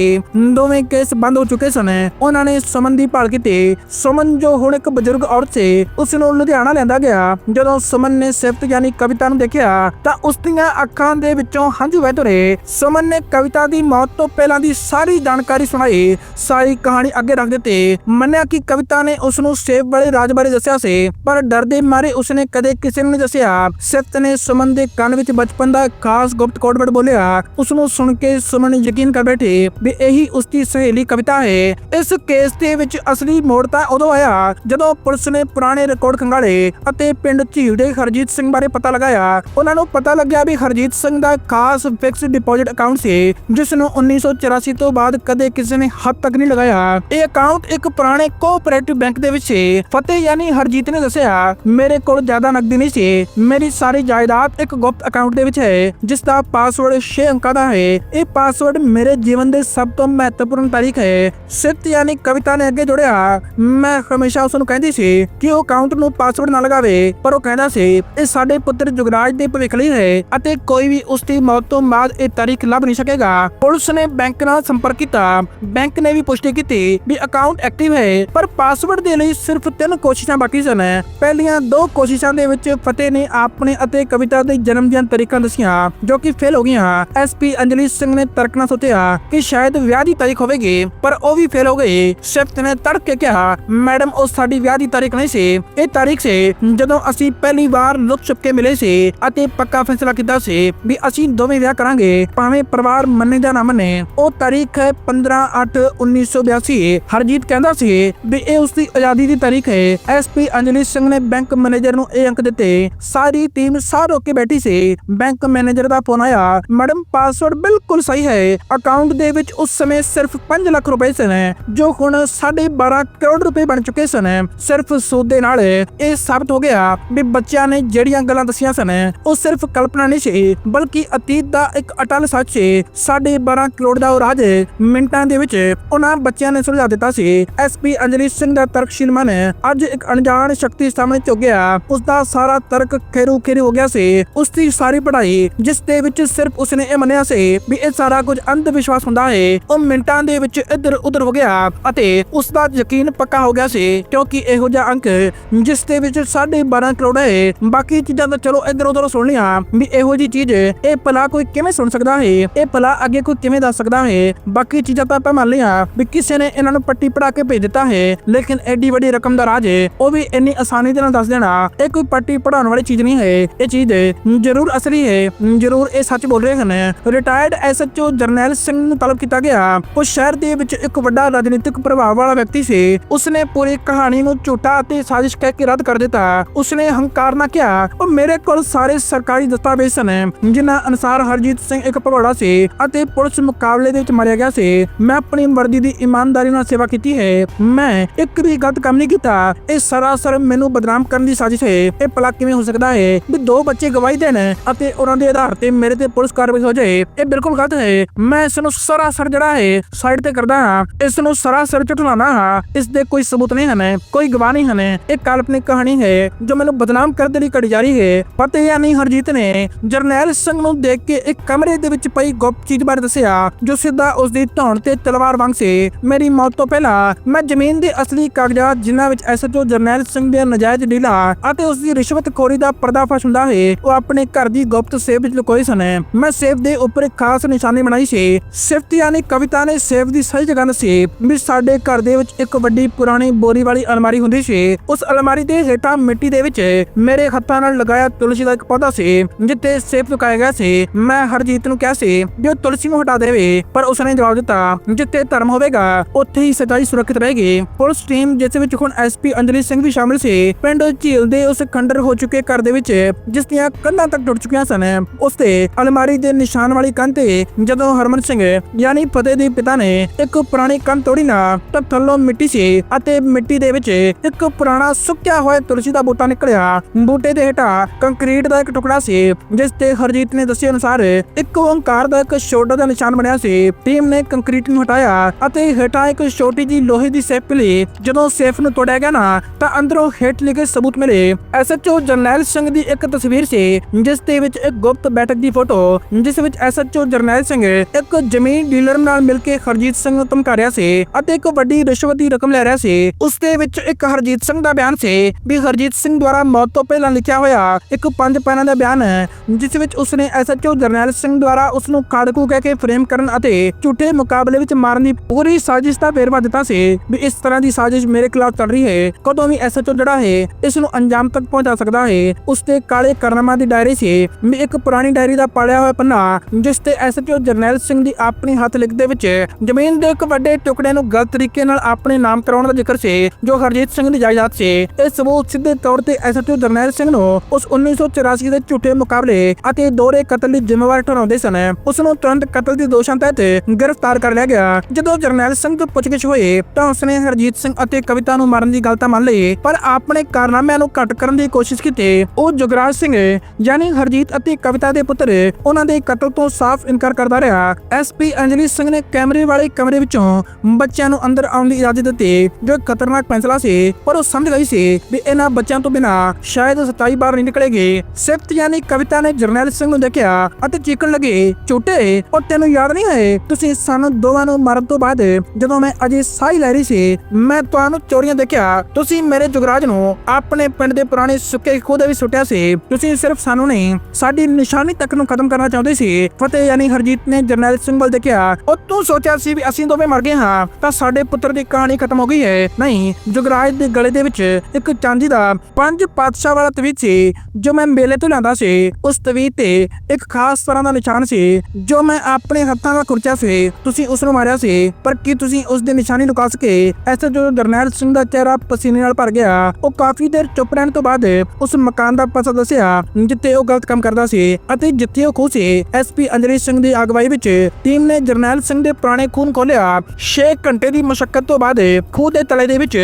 ਦੋਵੇਂ ਕੇਸ ਬੰਦ ਹੋ ਚੁੱਕੇ ਸਨ। ਉਹਨਾਂ ਨੇ ਸੁਮਨ ਦੀ ਭਾਲ ਕੀਤੀ। ਸੁਮਨ ਜੋ ਹੁਣ ਇੱਕ ਬਜ਼ੁਰਗ ਔਰਤ ਸੀ ਉਸ ਨੂੰ ਲੁਧਿਆਣਾ ਲੈਂਦਾ ਗਿਆ। ਜਦੋਂ ਸੁਮਨ ਨੇ ਸਿਫਤ ਯਾਨੀ ਕਵਿਤਾ ਨੂੰ ਦੇਖਿਆ, ਤਾਂ ਉਸ ਦੀਆਂ ਅੱਖਾਂ ਦੇ ਵਿੱਚੋਂ ਹੰਝੂ ਵਹਿ ਤੁਰੇ। ਸੁਮਨ ਨੇ ਕਵਿਤਾ ਦੀ ਮੌਤ ਤੋਂ ਪਹਿਲਾਂ ਦੀ ਸਾਰੀ ਜਾਣਕਾਰੀ ਸੁਣਾਈ, ਸਾਰੀ ਕਹਾਣੀ ਅੱਗੇ ਰੱਖ ਦਿੱਤੀ। ਮੰਨਿਆ ਕਿ ਕਵਿਤਾ ਨੇ ਉਸ ਨੂੰ ਸੇਬ ਵਾਲੇ ਰਾਜ ਬਾਰੇ ਦੱਸਿਆ ਸੀ, ਪਰ ਡਰ ਦੇ ਮਾਰੇ ਉਸਨੇ ਕਦੇ ਕਿਸੇ ਨੂੰ ਨਹੀਂ ਦੱਸਿਆ। ਸਿਫਤ ਨੇ ਸੁਮਨ ਦੇ ਕੰਨ ਵਿੱਚ ਬਚਪਨ ਦਾ ਖਾਸ ਗੁਪਤ ਕੋਡ ਵਰਡ ਬੋਲਿਆ। ਉਸ ਨੂੰ ਸੁਣ ਕੇ ਸੁਮਨ ਯਕੀਨ ਕਰ ਬੈਠੇ ਵੀ ਇਹੀ ਉਸ ਦੀ ਸਹੇਲੀ ਕਵਿਤਾ ਹੈ। ਇਸ ਕੇਸ ਦੇ ਵਿੱਚ ਅਸਲੀ ਮੋੜ ਤਾਂ ਉਦੋਂ ਆਇਆ, ਜਦੋਂ ਪੁਲਿਸ ਨੇ ਪੁਰਾਣੇ ਰਿਕਾਰਡ ਖੰਗਾਲੇ ਅਤੇ ਪਿੰਡ ਝੀਲ ਦੇ ਹਰਜੀਤ ਸਿੰਘ ਬਾਰੇ ਪਤਾ ਲਗਾਇਆ। ਉਹਨਾਂ ਨੂੰ ਪਤਾ ਲੱਗਿਆ ਵੀ ਹਰਜੀਤ ਸਿੰਘ ਦਾ ਖਾਸ ਫਿਕਸਡ ਡਿਪੋਜ਼ਿਟ ਅਕਾਊਂਟ ਸੀ ਜਿਸ ਨੂੰ 1984 ਤੋਂ ਬਾਅਦ ਕਦੇ ਕਿਸੇ ਨੇ ਹੱਥ ਤੱਕ ਨਹੀਂ ਲਗਾਇਆ। ਇਹ ਅਕਾਊਂਟ ਇੱਕ ਪੁਰਾਣੇ ਕੋਆਪਰੇਟਿਵ ਬੈਂਕ ਦੇ ਵਿੱਚ ਸੀ। ਫਤਿਹ ਯਾਨੀ ਹਰਜੀਤ ਨੇ ਦੱਸਿਆ, ਮੇਰੇ ਕੋਲ ਜ਼ਿਆਦਾ ਨਕਦੀ ਨਹੀਂ ਸੀ। ਮੇਰੀ ਸਾਰੀ ਜਾਇਦਾਦ ਇੱਕ ਗੁਪਤ ਅਕਾਊਂਟ ਦੇ ਵਿੱਚ ਹੈ ਜਿਸ ਦਾ ਪਾਸਵਰਡ 6 ਅੰਕਾਂ ਦਾ ਹੈ। ਇਹ ਪਾਸਵਰਡ ਮੇਰੇ ਜੀਵਨ ਦੇ ਸਭ ਤੋਂ ਮਹੱਤਵਪੂਰਨ ਤਾਰੀਖ ਹੈ। ਸਿੱਧ ਯਾਨੀ ਕਵਿਤਾ ਨੇ ਅੱਗੇ ਜੋੜਿਆ, ਮੈਂ ਹਮੇਸ਼ਾ ਉਸ ਨੂੰ ਕਹਿੰਦੀ ਸੀ ਕਿ ਉਹ ਅਕਾਊਂਟ ਨੂੰ ਪਾਸਵਰਡ ਨਾ ਲਗਾਵੇ, ਪਰ ਉਹ ਕਹਿੰਦਾ ਸੀ, ਇਹ ਸਾਡੇ ਪੁੱਤਰ ਜੁਗਰਾਜ ਦੇ ਭਵਿੱਖ ਲਈ ਹੈ ਅਤੇ ਕੋਈ ਵੀ ਉਸ ਦੀ ਮੌਤ ਤੋਂ ਬਾਅਦ ਇਹ ਤਾਰੀਖ ਲੱਭ ਨਹੀਂ ਸਕੇਗਾ। ਪੁਲਿਸ ਨੇ ਬੈਂਕ ਨਾਲ ਸੰਪਰਕ ਕੀਤਾ। ਬੈਂਕ ਨੇ ਵੀ ਪੁਸ਼ਟੀ ਕੀਤੀ ਵੀ ਅਕਾਊਂਟ ਐਕਟਿਵ ਹੈ, ਪਰ ਪਾਸਵਰਡ ਦੇ ਲਈ ਸਿਰਫ ਤਿੰਨ ਕੋਸ਼ਿਸ਼ਾਂ ਬਾਕੀ ਸਨ। ਪਹਿਲੀਆਂ ਦੋ ਕੋਸ਼ਿਸ਼ਾਂ ਦੇ ਵਿੱਚ ਫਤਿਹ ਨੇ ਆਪਣੇ ਅਤੇ ਕਵਿਤਾ ਦੇ ਜਨਮ ਦੀਆਂ ਤਾਰੀਖਾਂ ਦੱਸੀਆਂ, ਜੋ ਕਿ ਫੇਲ ਹੋ ਗਈਆਂ। ਐਸਪੀ ਅੰਜਲੀ ਸਿੰਘ ਨੇ ਤਰਕ ਨਾਲ ਸੋਚਿਆ ਕਿ ਸ਼ਾਇਦ ਵਿਆਹ ਦੀ ਤਾਰੀਖ ਹੋਵੇਗੀ, ਪਰ ਉਹ ਵੀ ਫੇਲ ਹੋ ਗਈ। ਸਿਫਤ ਨੇ ਤੜਕ ਕੇ ਕਿਹਾ, ਮੈਡਮ, ਉਹ ਸਾਡੀ ਵਿਆਹ ਦੀ ਤਾਰੀਖ ਨਹੀਂ ਸੀ। ਇਹ ਤਾਰੀਖ ਸੀ ਜਦੋਂ ਅਸੀਂ ਪਹਿਲੀ ਵਾਰ ਲੁਕ ਛੁਪ ਕੇ ਮਿਲੇ ਸੀ ਅਤੇ ਪੱਕਾ ਫੈਸਲਾ ਕੀਤਾ ਸੀ ਵੀ ਅਸੀਂ ਦੋਵੇਂ ਵਿਆਹ ਕਰਾਂਗੇ, ਭਾਵੇਂ ਪਰਿਵਾਰ ਮੰਨੇ ਜਾਂ ਨਾ ਮੰਨੇ। ਉਹ ਤਾਰੀਖ ਹੈ 15/8/1982 ਹਰਜੀਤ ਕਹਿੰਦਾ ਸੀ ਵੀ ਇਹ ਉਸ ਦੀ ਆਜ਼ਾਦੀ ਦੀ ਤਾਰੀਖ ਹੈ। ਐਸਪੀ ਅੰਜਲੀ ਸਿੰਘ ਨੇ ਬੈਂਕ ਮੈਨੇਜਰ ਨੂੰ ਇਹ ਅੰਕ ਦਿੱਤੇ। ਸਾਰੀ ਟੀਮ ਸਾਰ ਰੋਕ ਕੇ ਬੈਠੀ ਸੀ। ਬੈਂਕ ਮੈਨੇਜਰ ਦਾ ਫੋਨ ਆਇਆ, ਮੈਡਮ ਪਾਸਵਰਡ ਬਿਲਕੁਲ ਸਹੀ ਹੈ। ਅਕਾਊਂਟ ਦੇ ਵਿੱਚ ਉਸ ਸਮੇਂ ਸਿਰਫ 5 ਲੱਖ ਰੁਪਏ ਸਨ, ਜੋ ਹੁਣ 12.5 ਕਰੋੜ ਰੁਪਏ ਬਣ ਚੁੱਕੇ ਸਨ। ਸਿਰਫ ਸੌਦੇ ਨਾਲ ਇਹ ਸਾਬਤ ਹੋ ਗਿਆ ਵੀ ਬੱਚਿਆਂ ਨੇ ਜਿਹੜੀਆਂ ਗੱਲਾਂ ਦੱਸੀਆਂ ਸਨ, ਉਹ ਸਿਰਫ ਕਲਪਨਾ ਨਹੀਂ ਸੀ, ਬਲਕਿ ਅਤੀਤ ਦਾ ਇੱਕ ਅਟਲ ਸੱਚ ਸੀ। 12.5 ਕਰੋੜ ਦਾ ਉਹ ਰਾਜ ਮਿੰਟਾਂ ਦੇ ਵਿੱਚ ਉਹਨਾਂ ਬੱਚਿਆਂ ਨੇ ਸੁਲਝਾ ਦਿੱਤਾ ਸੀ। ਐਸਪੀ ਅੰਜਲੀ ਸਿੰਘ ਦਾ ਤਰਕਸ਼ੀਲ ਮਨ ਅੱਜ ਇੱਕ ਅਣਜਾਣ ਸ਼ਕਤੀ ਸਾਹਮਣੇ ਝੁਕ ਗਿਆ ਉਸ ਦਾ ਸਾਰਾ ਤਰਕ ਖੇਰੂ ਖੇਰੂ ਹੋ ਗਿਆ ਸੀ। ਉਸ ਦੀ ਸਾਰੀ ਪੜ੍ਹਾਈ, ਜਿਸ ਦੇ ਵਿੱਚ ਸਿਰਫ ਉਸਨੇ ਇਹ ਮੰਨਿਆ ਸੀ ਵੀ ਇਹ ਸਾਰਾ ਕੁਝ ਅੰਧ ਵਿਸ਼ਵਾਸ ਹੁੰਦਾ ਹੈ, ਉਹ ਮਿੰਟਾਂ ਦੇ ਵਿੱਚ ਇੱਧਰ ਉੱਧਰ ਹੋ ਗਿਆ ਅਤੇ ਉਸ ਦਾ ਯਕੀਨ ਪੱਕਾ ਹੋ ਗਿਆ ਸੀ, ਕਿਉਂਕਿ ਇਹੋ ਜਿਹਾ ਅੰਕ ਜਿਸ ਦੇ ਵਿੱਚ 12.5 ਕਰੋੜ ਹੈ। ਬਾਕੀ ਚੀਜ਼ਾਂ ਤਾਂ ਚਲੋ ਇੱਧਰ ਉੱਧਰ ਸੁਣ ਲਿਆ ਵੀ ਇਹੋ ਜੀ ਚੀਜ਼, ਇਹ ਭਲਾ ਕੋਈ ਕਿਵੇਂ ਸੁਣ ਸਕਦਾ ਹੈ? ਇਹ ਭਲਾ ਅੱਗੇ ਕੋਈ ਕਿਵੇਂ ਦੱਸ ਸਕਦਾ ਹੈ? ਬਾਕੀ ਚੀਜ਼ਾਂ ਤਾਂ ਆਪਾਂ ਮੰਨ ਲਿਆ ਵੀ ਕਿਸੇ ਨੇ ਇਹਨਾਂ ਨੂੰ ਪੱਟੀ ਪੜਾ ਕੇ ਭੇਜ ਦਿੱਤਾ ਹੈ, ਲੇਕਿਨ ਐਡੀ ਵੱਡੀ ਰਕਮ ਦਾ ਰਾਜ ਹੈ ਉਹ ਵੀ ਇੰਨੀ ਆਸਾਨੀ ਦੇ ਨਾਲ ਦੱਸ ਦੇਣਾ, ਇਹ ਕੋਈ ਪੱਟੀ ਪੜਾਉਣ ਵਾਲੀ ਚੀਜ਼ ਨਹੀਂ ਹੈ। ਇਹ ਚੀਜ਼ ਜ਼ਰੂਰ ਅਸਲੀ ਹੈ। ਜ਼ਰੂਰ ਇਹ ਸੱਚ ਬੋਲ ਰਹੇ ਹਨ। ਰਿਟਾਇਰਡ ਐਸਐਚਓ ਜਰਨੈਲ ਸਿੰਘ ਨੂੰ ਤਲਬ ਕੀਤਾ ਗਿਆ। ਉਹ ਸ਼ਹਿਰ ਦੇ ਵਿੱਚ ਇੱਕ ਵੱਡਾ ਰਾਜਨੀਤਿਕ ਪ੍ਰਭਾਵ ਵਾਲਾ ਵਿਅਕਤੀ ਸੀ। ਉਸਨੇ ਪੂਰੀ ਕਹਾਣੀ ਨੂੰ ਝੂਠਾ ਅਤੇ ਸਾਜ਼ਿਸ਼ ਕਹਿ ਕੇ ਰੱਦ ਕਰ ਦਿੱਤਾ। ਉਸਨੇ ਹੰਕਾਰ ਨਾਲ ਕਿਹਾ। ਉਹ ਮੇਰੇ ਕੋਲ ਸਾਰੇ ਸਰਕਾਰੀ ਦਸਤਾਵੇਜ਼ ਹਨ ਜਿਨ੍ਹਾਂ ਅਨੁਸਾਰ ਹਰਜੀਤ ਸਿੰਘ ਇੱਕ ਭਗੌੜਾ ਸੀ ਅਤੇ ਪੁਲਿਸ ਮੁਕਾਬਲੇ ਦੇ ਵਿੱਚ ਮਾਰਿਆ ਗਿਆ ਸੀ। ਮੈਂ ਆਪਣੀ ਵਰਦੀ ਦੀ ਇਮਾਨਦਾਰੀ ਨਾਲ ਸੇਵਾ ਕੀਤੀ ਹੈ। ਮੈਂ ਇੱਕ ਵੀ ਗਲਤ ਕੰਮ ਨਹੀਂ ਕੀਤਾ। ਇਹ ਸਰਾਸਰ ਮੈਨੂੰ ਬਦਨਾਮ ਕਰਨ ਦੀ ਸਾਜ਼ਿਸ਼ ਹੈ। ਇਹ ਭਲਾ ਕਿਵੇਂ ਹੋ ਸਕਦਾ ਹੈ ਵੀ ਦੋ ਬੱਚੇ ਗਵਾਹੀ ਦੇਣ ਅਤੇ ਉਹਨਾਂ ਦੇ ਆਧਾਰ ਤੇ ਮੇਰੇ ਤੇ ਪੁਲਿਸ ਕਾਰਵਾਈ ਹੋ ਜਾਏ? ਇਹ ਬਿਲਕੁਲ ਗਲਤ ਹੈ। ਮੈਂ ਇਸ ਨੂੰ ਸਰਾਸਰ ਜਿਹੜਾ ਹੈ, ਸਾਈਡ ਤੇ ਕਰਦਾ ਹਾਂ। ਇਸ ਨੂੰ ਸਰਾਸਰ ਝਟਲਾਣਾ ਹਾਂ। ਇਸ ਦੇ ਕੋਈ ਸਬੂਤ ਨਹੀਂ ਹਨ, ਕੋਈ ਗਵਾਹ ਨਹੀਂ ਹਨ। ਇਹ ਕਾਲਪਨਿਕ ਕਹਾਣੀ ਹੈ ਜੋ ਮੈਨੂੰ ਬਦਨਾਮ ਕਰਨ ਦੇ ਲਈ ਘੜੀ ਜਾ ਰਹੀ ਹੈ। ਪਤਾ ਜਾਂ ਨਹੀਂ ਹਰਜੀਤ ਨੇ ਜਰਨੈਲ ਸਿੰਘ ਨੂੰ ਦੇਖ ਕੇ ਇੱਕ ਕਮਰੇ ਦੇ ਵਿੱਚ ਪਈ ਗੁਪਤ ਚੀਜ਼ ਬਾਰੇ ਦੱਸਿਆ, ਜੋ ਸਿੱਧਾ ਉਸ ਦੀ ਧੌਣ ਤੇ ਤਲਵਾਰ ਵਾਂਗ ਸੀ। ਮੇਰੀ ਮੌਤ ਤੋਂ ਪਹਿਲਾਂ ਮੈਂ ਜ਼ਮੀਨ ਦੇ ਅਸਲੀ ਕਾਗਜ਼ਾਤ, ਜਿਨ੍ਹਾਂ ਵਿੱਚ ਐਸਐਚਓ ਜਰਨੈਲ ਸਿੰਘ ਦੇ ਨਜਾਇਜ਼ ਡੀਲਾ ਅਤੇ ਉਸ ਦੀ ਰਿਸ਼ਵਤਖੋਰੀ ਦਾ ਪਰਦਾਫਾਸ਼ ਹੁੰਦਾ ਹੈ, ਉਹ ਆਪਣੇ ਘਰ ਦੀ ਗੁਪਤ ਸੇਬ ਵਿੱਚ ਲੁਕੋਏ ਸਨ। ਮੈਂ ਸੇਬ ਦੇ ਉੱਪਰ ਇੱਕ ਖਾਸ ਨਿਸ਼ਾਨੀ ਬਣਾਈ ਸੀ। ਸਿਫਤ ਯਾਨੀ ਕਵਿਤਾ ਨੇ ਸੇਬ ਦੀ ਸਹੀ ਜਗ੍ਹਾ ਦੱਸੀ। ਵੀ ਸਾਡੇ ਘਰ ਦੇ ਵਿੱਚ ਇੱਕ ਵੱਡੀ ਪੁਰਾਣੀ ਬੋਰੀ ਵਾਲੀ ਅਲਮਾਰੀ ਹੁੰਦੀ ਸੀ, ਉਸ ਅਲਮਾਰੀ ਦੇ ਹੇਠਾਂ ਮਿੱਟੀ ਦੇ ਵਿੱਚ ਮੇਰੇ ਹੱਥਾਂ ਨਾਲ ਲਗਾਇਆ ਤੁਲਸੀ ਦਾ ਇੱਕ ਪੌਦਾ ਸੀ ਜਿੱਤੇ ਸੇਫ ਲੁਕਾਇਆ ਗਿਆ ਸੀ। ਮੈਂ ਹਰਜੀਤ ਨੂੰ ਕਿਹਾ ਸੀ ਜੋ ਤੁਲਸੀ ਨੂੰ ਹਟਾ ਦੇਵੇ, ਪਰ ਉਸਨੇ ਜਵਾਬ ਦਿੱਤਾ, ਜਿੱਥੇ ਧਰਮ ਹੋਵੇਗਾ, ਉੱਥੇ ਹੀ ਸਚਾਈ ਸੁਰੱਖਿਅਤ ਰਹੇਗੀ। ਪੁਲਿਸ ਟੀਮ ਜਿਸ ਵਿੱਚ ਹੁਣ ਐਸਪੀ ਅੰਜਲੀ ਸਿੰਘ ਵੀ ਸ਼ਾਮਿਲ ਸੀ, ਪਿੰਡ ਝੀਲ ਦੇ ਉਸ ਖੰਡਰ ਹੋ ਚੁੱਕੇ ਘਰ ਦੇ ਵਿੱਚ, ਜਿਸ ਦੀਆਂ ਕੰਧਾਂ ਤੱਕ ਟੁੱਟ ਚੁੱਕੀਆਂ ਸਨ। ਉਸ ਤੇ ਅਲਮਾਰੀ ਦੇ ਨਿਸ਼ਾਨ ਵਾਲੀ ਕੰਧ ਤੇ ਜਦੋਂ ਹਰਮਨ ਸਿੰਘ, ਯਾਨੀ ਫਤਿਹ ਦੇ ਪਿਤਾ ਨੇ ਇੱਕ ਪੁਰਾਣੀ ਕੰਧ ਤੋੜੀ ਨਾ, ਤਾਂ ਥੱਲੋਂ ਮਿੱਟੀ ਸੀ ਅਤੇ ਮਿੱਟੀ ਦੇ ਵਿੱਚ ਇੱਕ ਪੁਰਾਣਾ ਸੁੱਕਿਆ ਹੋਇਆ ਤੁਲਸੀ ਦਾ ਬੂਟਾ ਨਿਕਲਿਆ। ਬੂਟੇ ਦੇ ਹੇਠਾਂ ਕੰਕਰੀਟ ਦਾ ਇੱਕ ਟੁਕੜਾ ਸੀ, ਜਿਸ ਤੇ ਹਰਜੀਤ ਨੇ ਦੱਸਿਆ ਅਨੁਸਾਰ ਇੱਕ ਓੰਕਾਰ ਦਾ ਇੱਕ ਛੋਟਾ ਜਿਹਾ ਨਿਸ਼ਾਨ ਬਣਿਆ ਸੀ। ਟੀਮ ਨੇ ਕੰਕਰੀਟ ਨੂੰ ਹਟਾਇਆ ਅਤੇ ਹੇਠਾਂ ਇੱਕ ਛੋਟੀ ਜੀ ਲੋਹੇ ਦੀ ਸੇਫ ਮਿਲੀ। ਜਦੋਂ ਸੇਫ ਨੂੰ ਤੋੜਿਆ ਗਿਆ ਨਾ, ਤਾਂ ਅੰਦਰੋਂ ਹੇਠ ਲਿਖੇ ਸਬੂਤ ਮਿਲੇ। ਐਸਐਚਓ ਜਰਨੈਲ ਸਿੰਘ ਦੀ ਇੱਕ ਤਸਵੀਰ ਸੀ, ਜਿਸ ਦੇ ਵਿੱਚ ਇੱਕ ਗੁਪਤ ਬੈਠਕ ਦੀ ਫੋਟੋ, ਜਿਸ ਵਿੱਚ ਐਸਐਚਓ ਜਰਨੈਲ ਸਿੰਘ ਇੱਕ ਜ਼ਮੀਨ ਡੀਲਰ ਨਾਲ ਮਿਲ ਕੇ ਹਰਜੀਤ ਸਿੰਘ ਨੂੰ ਧਮਕਾ ਰਿਹਾ ਸੀ ਅਤੇ ਇੱਕ ਵੱਡੀ ਰਿਸ਼ਵਤ ਦੀ ਰਕਮ ਲੈ ਰਿਹਾ ਸੀ। ਉਸ ਦੇ ਵਿੱਚ ਇੱਕ ਹਰਜੀਤ ਸਿੰਘ ਦਾ ਬਿਆਨ ਸੀ ਵੀ ਹਰਜੀਤ ਸਿੰਘ ਦੁਆਰਾ ਮੌਤ ਤੋਂ ਪਹਿਲਾਂ ਲਿਖਿਆ ਹੋਇਆ ਇੱਕ ਪੰਜ ਪੈਨਾਂ ਦਾ ਬਿਆਨ ਜਿਸ ਵਿੱਚ ਉਸਨੇ ਐਸਐਚਓ ਜਰਨੈਲ ਸਿੰਘ ਦੁਆਰਾ ਉਸ ਨੂੰ ਖਾੜਕੂ ਕਹਿ ਕੇ ਫਰੇਮ ਕਰਨ ਅਤੇ ਝੂਠੇ ਮੁਕਾਬਲੇ ਵਿੱਚ ਮਾਰਨ ਦੀ ਪੂਰੀ ਸਾਜ਼ਿਸ਼ ਦਾ ਵੇਰਵਾ ਦਿੱਤਾ ਸੀ ਵੀ ਇਸ ਤਰ੍ਹਾਂ ਦੀ ਸਾਜ਼ਿਸ਼ ਮੇਰੇ ਖਿਲਾਫ ਚੱਲ ਰਹੀ ਹੈ, ਕਦੋਂ ਵੀ ਐਸਐਚਓ ਜਿਹੜਾ ਹੈ, ਇਸ ਨੂੰ ਅੰਜਾਮ ਤੱਕ ਪਹੁੰਚਾ ਸਕਦਾ ਹੈ ਉਸ ਤੇ ਕਾਲੇ ਕਰਨਾਮਾ ਦੀ ਡਾਇਰੀ ਸੀ, ਵੀ ਇੱਕ ਪੁਰਾਣੀ ਡਾਇਰੀ ਦਾ ਪੜਿਆ ਹੋਇਆ ਪੰਨਾ, ਜਿਸ ਤੇ ਐਸਐਚਓ ਜਰਨੈਲ ਸਿੰਘ ਦੀ ਆਪਣੀ ਹੱਥ ਲਿਖਦੇ ਵਿੱਚ ਜ਼ਮੀਨ ਦੇ ਇੱਕ ਵੱਡੇ ਟੁਕੜੇ ਨੂੰ ਗਲਤ ਤਰੀਕੇ ਨਾਲ ਆਪਣੇ ਨਾਮ ਕਰਾਉਣ ਦਾ ਜ਼ਿਕਰ ਸੀ, ਜੋ ਹਰਜੀਤ ਸਿੰਘ ਦੀ ਜਾਇਦਾਦ ਸੀ। ਇਹ ਸਬੂਤ ਸਿੱਧੇ ਤੌਰ ਤੇ ਐਸਐਚਓ ਜਰਨੈਲ ਸਿੰਘ ਨੂੰ ਉਸ 1984 ਦੇ ਝੂਠੇ ਮੁਕਾਬਲੇ ਅਤੇ ਦੋਰੇ ਕਤਲ ਦੀ ਜ਼ਿੰਮੇਵਾਰ ਠਹਿਰਾਉਂਦੇ ਸਨ। ਉਸ ਨੂੰ ਤੁਰੰਤ ਕਤਲ ਦੇ ਦੋਸ਼ਾਂ ਤਹਿਤ ਗ੍ਰਿਫਤਾਰ ਕਰ ਲਿਆ ਗਿਆ। ਜਦੋਂ ਜਰਨੈਲ ਸਿੰਘ ਤੋਂ ਪੁੱਛਗਿੱਛ ਹੋਈ, ਤਾਂ ਉਸਨੇ ਹਰਜੀਤ ਸਿੰਘ ਅਤੇ ਕਵਿਤਾ ਨੂੰ ਮਾਰਨ ਦੀ ਗੱਲ ਤਾਂ ਮੰਨ ਲਈ, ਪਰ ਆਪਣੇ ਕਾਰਨਾਮਿਆਂ ਨੂੰ ਘੱਟ ਕਰਨ ਦੀ ਕੋਸ਼ਿਸ਼ ਕੀਤੀ। ਉਹ ਜੁਗਰਾਜ ਸਿੰਘ, ਯਾਨੀ ਹਰਜੀਤ ਅਤੇ ਕਵਿਤਾ ਦੇ ਪੁੱਤਰ, ਉਹਨਾਂ ਦੇ ਕਤਲ ਤੋਂ ਸਾਫ਼ ਇਨਕਾਰ ਕਰਦਾ ਰਿਹਾ। ਐਸਪੀ ਅੰਜਲੀ ਸਿੰਘ ਨੇ ਕੈਮਰੇ ਵਾਲੇ ਕਮਰੇ ਵਿੱਚੋਂ ਬੱਚਿਆਂ ਨੂੰ ਅੰਦਰ ਆਉਣ ਦੀ ਇਜਾਜ਼ਤ ਦਿੱਤੀ, ਜੋ ਖਤਰਨਾਕ ਫੈਸਲਾ ਸੀ, ਪਰ ਉਹ ਸਮਝ ਗਈ ਸੀ ਵੀ ਇਹਨਾਂ ਬੱਚਿਆਂ ਤੋਂ ਬਿਨਾ ਸ਼ਾਇਦ ਸੱਚਾਈ ਬਾਹਰ ਨਹੀਂ ਨਿਕਲੇਗੀ। ਸਿਫਤ ਯਾਨੀ ਕਵਿਤਾ ਨੇ ਜਰਨੈਲ ਸਿੰਘ ਨੂੰ ਦੇਖਿਆ ਅਤੇ ਚੀਕਣ ਲੱਗੀ ਝੂਟੇ ਉਹ ਤੈਨੂੰ ਯਾਦ ਨਹੀਂ ਹੈ ਤੁਸੀਂ ਸਾਨੂੰ ਦੋਵਾਂ ਨੂੰ ਮਾਰਨ ਤੋਂ ਬਾਅਦ ਜਦੋਂ ਮੈਂ ਅਜੇ ਸਾਹ ਲੈ ਰਹੀ ਸੀ, ਮੈਂ ਤੁਹਾਨੂੰ ਚੋਰੀਆਂ ਦੇਖਿਆ। ਤੁਸੀਂ ਮੇਰੇ ਜੁਗਰਾਜ ਨੂੰ ਆਪਣੇ ਪਿੰਡ ਦੇ ਪੁਰਾਣੇ ਸੁੱਕੇ ਖੂਹ ਦੇ ਵਿੱਚ ਸੁੱਟਿਆ ਸੀ। ਤੁਸੀਂ ਸਿਰਫ ਸਾਨੂੰ ਨਹੀਂ, ਸਾਡੀ ਨਿਸ਼ਾਨੀ ਤੱਕ ਨੂੰ ਖਤਮ ਕਰਨਾ ਚਾਹੁੰਦੇ ਸੀ। ਫਤਿਹ ਯਾਨੀ ਹਰਜੀਤ ਨੇ ਜਰਨੈਲ ਸਿੰਘ ਵੱਲ ਦੇਖਿਆ, ਉਹ ਤੂੰ ਸੋਚਿਆ ਸੀ ਵੀ ਅਸੀਂ ਦੋਵੇਂ ਮਰ ਗਏ ਹਾਂ, ਤਾਂ ਸਾਡੇ ਪੁੱਤਰ ਦੀ ਕਹਾਣੀ ਖਤਮ ਹੋ ਗਈ ਹੈ। ਨਹੀਂ, ਜੁਗਰਾਜ ਦੇ ਗਲੇ ਦੇ ਵਿੱਚ ਇੱਕ ਚਾਂਦੀ ਦਾ ਪੰਜ ਪਾਤਸ਼ਾਹ ਵਾਲਾ ਤਵੀਤ ਸੀ, ਜੋ ਮੈਂ ਮੇਲੇ ਤੋਂ ਲਿਆਂਦਾ ਸੀ। ਉਸ ਤਵੀਤ ਤੇ ਇੱਕ ਖਾਸ ਤਰ੍ਹਾਂ ਦਾ ਨਿਸ਼ਾਨ ਸੀ, ਜੋ ਮੈਂ ਆਪਣੇ ਹੱਥਾਂ ਨਾਲ ਖੁਰਚਿਆ ਸੀ, ਤੁਸੀਂ ਉਸ ਨੂੰ ਮਾਰਿਆ ਸੀ। ਪਰ ਕੀ ਤੁਸੀਂ ਉਸ ਦੀ ਨਿਸ਼ਾਨੀ ਲੁਕਾ ਸਕੇ ਐਸੇ ਜੋ ਜਰਨੈਲ ਸਿੰਘ ਦਾ ਚਿਹਰਾ ਪਸੀਨੇ ਨਾਲ ਭਰ ਗਿਆ, ਉਹ ਕਾਫੀ ਦੇਰ ਚੁੱਪ ਰਹਿਣ ਤੋਂ ਬਾਅਦ ਉਸ ਮਕਾਨ ਦਾ ਪਤਾ ਦੱਸਿਆ, ਜਿੱਥੇ ਉਹ ਗਲਤ ਕੰਮ ਕਰਦਾ ਸੀ ਅਤੇ ਜਿੱਥੇ ਉਹ ਖੂਹ ਸੀ। ਐਸਪੀ ਅੰਜਲੀ ਸਿੰਘ ਦੀ ਅਗਵਾਈ ਵਿੱਚ ਟੀਮ ਨੇ ਜਰਨੈਲ ਸਿੰਘ ਦੇ ਪੁਰਾਣੇ ਖੂਨ ਖੋਲਿਆ 6 ਘੰਟੇ ਦੀ ਮੁਸ਼ਕਲ ਤੋਂ ਬਾਅਦ ਖੂਹ ਦੇ ਤਲੇ ਦੇ ਵਿੱਚ